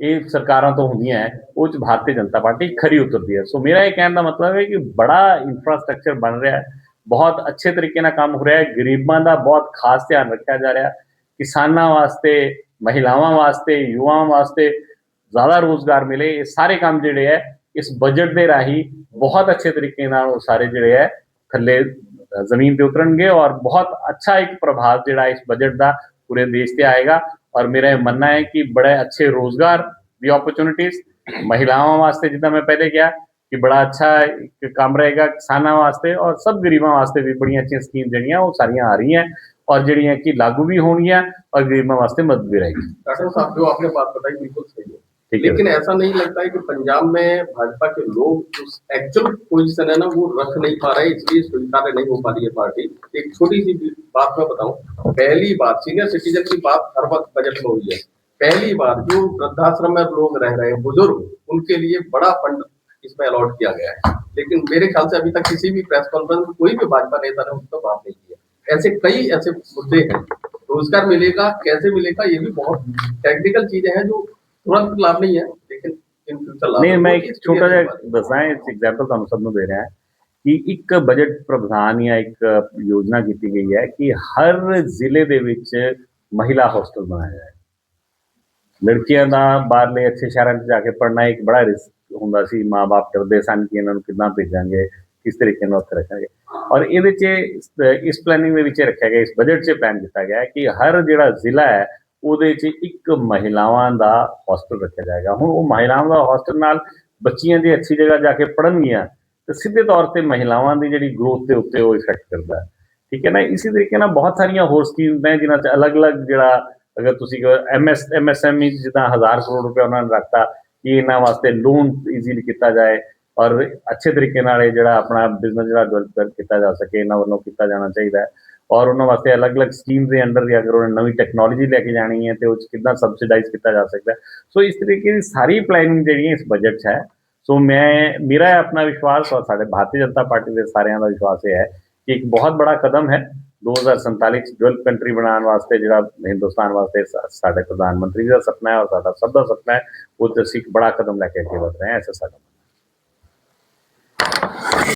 ਇਹ ਸਰਕਾਰਾਂ ਤੋਂ ਹੁੰਦੀਆਂ ਹੈ, ਉਹ ਚ ਭਾਰਤੀ ਜਨਤਾ ਪਾਰਟੀ ਖਰੀ ਉਤਰਦੀ ਹੈ। ਸੋ ਮੇਰਾ ਇਹ ਕਹਿਣ ਦਾ ਮਤਲਬ ਹੈ ਕਿ ਬੜਾ ਇਨਫਰਾਸਟ੍ਰਕਚਰ ਬਣ ਰਿਹਾ ਹੈ, ਬਹੁਤ ਅੱਛੇ ਤਰੀਕੇ ਨਾਲ ਕੰਮ ਹੋ ਰਿਹਾ ਹੈ, ਗਰੀਬਾਂ ਦਾ ਬਹੁਤ ਖਾਸ ਧਿਆਨ ਰੱਖਿਆ ਜਾ ਰਿਹਾ ਹੈ, ਕਿਸਾਨਾਂ ਵਾਸਤੇ, ਮਹਿਲਾਵਾਂ ਵਾਸਤੇ, ਯੁਵਾਵਾਂ ਵਾਸਤੇ ਜ਼ਿਆਦਾ ਰੋਜ਼ਗਾਰ ਮਿਲੇ, ਇਹ ਸਾਰੇ ਕੰਮ ਜਿਹੜੇ ਹੈ, ਇਸ ਬਜਟ ਦੇ ਰਾਹੀਂ ਬਹੁਤ ਅੱਛੇ ਤਰੀਕੇ ਨਾਲ ਉਹ ਸਾਰੇ ਜਿਹੜੇ ਹੈ, ਥੱਲੇ ਜ਼ਮੀਨ ਤੇ ਉਤਰਨਗੇ ਔਰ ਬਹੁਤ ਅੱਛਾ ਇੱਕ ਪ੍ਰਭਾਵ ਜਿਹੜਾ ਇਸ ਬਜਟ ਦਾ ਪੂਰੇ ਦੇਸ਼ ਤੇ ਆਏਗਾ ਔਰ ਮੇਰਾ ਇਹ ਮੰਨਣਾ ਹੈ ਕਿ ਬੜੇ ਅੱਛੇ ਰੋਜ਼ਗਾਰ ਦੀ ਓਪਰਚੁਨਿਟੀਜ਼ ਮਹਿਲਾਵਾਂ ਵਾਸਤੇ ਜਿੱਦਾਂ ਮੈਂ ਪਹਿਲੇ ਕਿਹਾ ਕਿ ਬੜਾ ਅੱਛਾ ਇੱਕ ਕੰਮ ਰਹੇਗਾ ਕਿਸਾਨਾਂ ਵਾਸਤੇ ਔਰ ਸਭ ਗਰੀਬਾਂ ਵਾਸਤੇ ਵੀ ਬੜੀਆਂ ਅੱਛੀਆਂ ਸਕੀਮ ਜਿਹੜੀਆਂ ਉਹ ਸਾਰੀਆਂ ਆ ਰਹੀਆਂ ਔਰ ਜਿਹੜੀਆਂ ਕਿ ਲਾਗੂ ਵੀ ਹੋਣਗੀਆਂ ਔਰ ਗਰੀਬਾਂ ਵਾਸਤੇ ਮਦਦ ਵੀ रहेगी डॉक्टर साहब जो आपने बात बताई बिल्कुल सही है ठीक है लेकिन ऐसा नहीं लगता है कि पंजाब में भाजपा के लोग उस एक्चुअल पोजीशन है ना, वो रख नहीं पा रहे, इसलिए स्वीकार नहीं हो पा रही है पार्टी। एक छोटी सी बात मैं बताऊँ, पहली बात सीनियर सिटीजन की बात हर वक्त बजट में हुई है। पहली बार जो वृद्धाश्रम में लोग रह रहे हैं, बुज़ुर्ग, उनके लिए बड़ा फंड इसमें अलॉट किया गया है। लेकिन मेरे ख्याल से अभी तक किसी भी प्रेस कॉन्फ्रेंस में कोई भी भाजपा नेता ने उस पर बात नहीं किया ऐसे कई ऐसे मुद्दे हैं, रोज़गार मिलेगा, कैसे मिलेगा, ये भी बहुत टेक्निकल चीज़ें हैं जो तुरंत लाभ नहीं है लेकिन इन फ्यूचर लाभ ਨਹੀਂ है। ਮੈਂ वो ਇੱਕ चीज़ ਛੋਟਾ clear ਜਿਹਾ करवा दें। ਦੱਸਾਂ ਇਸ ਐਗਜ਼ਾਮਪਲ ਤੁਹਾਨੂੰ ਸਭ ਨੂੰ ਦੇ ਰਿਹਾ ਕਿ ਇੱਕ ਬਜਟ ਪ੍ਰਧਾਨ ਜਾਂ ਇੱਕ ਯੋਜਨਾ ਕੀਤੀ ਗਈ ਹੈ ਕਿ ਹਰ ਜ਼ਿਲ੍ਹੇ ਦੇ ਵਿੱਚ ਮਹਿਲਾ ਹੋਸਟਲ ਬਣਾਇਆ ਜਾਏ ਲੜਕੀਆਂ ਦਾ ਬਾਹਰਲੇ ਅੱਛੇ ਸ਼ਹਿਰਾਂ 'ਚ ਜਾ ਕੇ ਪੜ੍ਹਨਾ ਇੱਕ ਬੜਾ ਰਿਸਕ ਹੁੰਦਾ ਸੀ ਮਾਪੇ ਡਰਦੇ ਸਨ ਕਿ ਇਹਨਾਂ ਨੂੰ ਕਿੱਦਾਂ ਭੇਜਾਂਗੇ ਕਿਸ ਤਰੀਕੇ ਨਾਲ ਉੱਥੇ ਰੱਖਾਂਗੇ ਔਰ ਇਹਦੇ 'ਚ ਇਸ- ਇਸ ਪਲੈਨਿੰਗ ਦੇ ਵਿੱਚ ਇਹ ਰੱਖਿਆ ਗਿਆ ਇਸ ਬਜਟ 'ਚ ਪਲਾਨ ਕੀਤਾ ਗਿਆ ਹੈ ਕਿ ਹਰ ਜਿਹੜਾ ਜ਼ਿਲ੍ਹਾ ਹੈ ਉਹਦੇ 'ਚ ਇੱਕ ਮਹਿਲਾਵਾਂ ਦਾ ਹੋਸਟਲ ਰੱਖਿਆ ਜਾਏਗਾ। ਹੁਣ ਉਹ ਮਹਿਲਾਵਾਂ ਦਾ ਹੋਸਟਲ ਨਾਲ ਬੱਚੀਆਂ ਦੀ ਅੱਛੀ ਜਗ੍ਹਾ ਜਾ ਕੇ ਪੜ੍ਹਨਗੀਆਂ, ਤੇ ਸਿੱਧੇ ਤੌਰ ਤੇ ਮਹਿਲਾਵਾਂ ਦੀ ਜਿਹੜੀ ਗਰੋਥ ਦੇ ਉੱਤੇ ਉਹ ਇਫੈਕਟ ਕਰਦਾ ਹੈ। ਠੀਕ ਹੈ ਨਾ? ਇਸੇ ਤਰੀਕੇ ਨਾਲ ਬਹੁਤ ਸਾਰੀਆਂ ਹੋਰ ਸਕੀਮਸ ਨੇ, ਜਿਨ੍ਹਾਂ 'ਚ ਅਲੱਗ-ਅਲੱਗ ਜਿਹੜਾ ਅਗਰ ਤੁਸੀਂ ਐਮਐਸ ਐਮਐਸਐਮਈ ਜਿੱਦਾਂ 1000 ਕਰੋੜ ਰੁਪਏ ਉਹਨਾਂ ਨੇ ਰੱਖਤਾ, ਕਿ ਇਹਨਾਂ ਵਾਸਤੇ ਲੋਨ ਈਜ਼ੀਲੀ ਕੀਤਾ ਜਾਏ ਔਰ ਅੱਛੇ ਤਰੀਕੇ ਨਾਲ ਇਹ ਜਿਹੜਾ ਆਪਣਾ ਬਿਜ਼ਨਸ ਜਿਹੜਾ ਡਿਵੈਲਪ ਕੀਤਾ ਜਾ ਸਕੇ, ਇਹਨਾਂ ਵੱਲੋਂ ਕੀਤਾ ਜਾਣਾ ਚਾਹੀਦਾ ਹੈ। ਔਰ ਉਹਨਾਂ ਵਾਸਤੇ ਅਲੱਗ-ਅਲੱਗ ਸਕੀਮ ਦੇ ਅੰਡਰ ਵੀ ਅਗਰ ਉਹਨਾਂ ਨਵੀਂ ਟੈਕਨੋਲੋਜੀ ਲੈ ਕੇ ਜਾਣੀ ਹੈ ਤੇ ਉਹ 'ਚ ਕਿੱਦਾਂ ਸਬਸਿਡਾਈਜ਼ ਕੀਤਾ ਜਾ ਸਕਦਾ ਸੋ ਇਸ ਤਰੀਕੇ ਦੀ ਸਾਰੀ ਪਲੈਨਿੰਗ ਜਿਹੜੀ ਇਸ ਬਜਟ 'ਚ ਹੈ। ਸੋ ਮੈਂ, ਮੇਰਾ ਆਪਣਾ ਵਿਸ਼ਵਾਸ ਔਰ ਸਾਡੇ ਭਾਰਤੀ ਜਨਤਾ ਪਾਰਟੀ ਦੇ ਸਾਰਿਆਂ ਦਾ ਵਿਸ਼ਵਾਸ ਇਹ ਹੈ ਕਿ ਇੱਕ ਬਹੁਤ ਬੜਾ ਕਦਮ ਹੈ 2047 ਚ ਡਵੈਲਪ ਕੰਟਰੀ ਬਣਾਉਣ ਵਾਸਤੇ, ਜਿਹੜਾ ਹਿੰਦੁਸਤਾਨ ਵਾਸਤੇ ਸਾਡੇ ਪ੍ਰਧਾਨ ਮੰਤਰੀ ਦਾ ਸੁਪਨਾ ਹੈ ਔਰ ਸਾਡਾ ਸਭ ਦਾ ਸੁਪਨਾ ਹੈ, ਉਹ ਤੇ ਅਸੀਂ ਇੱਕ ਬੜਾ ਕਦਮ ਲੈ ਕੇ ਅੱਗੇ ਵਧ ਰਹੇ ਹਾਂ, ਐਸਾ ਸਾਡਾ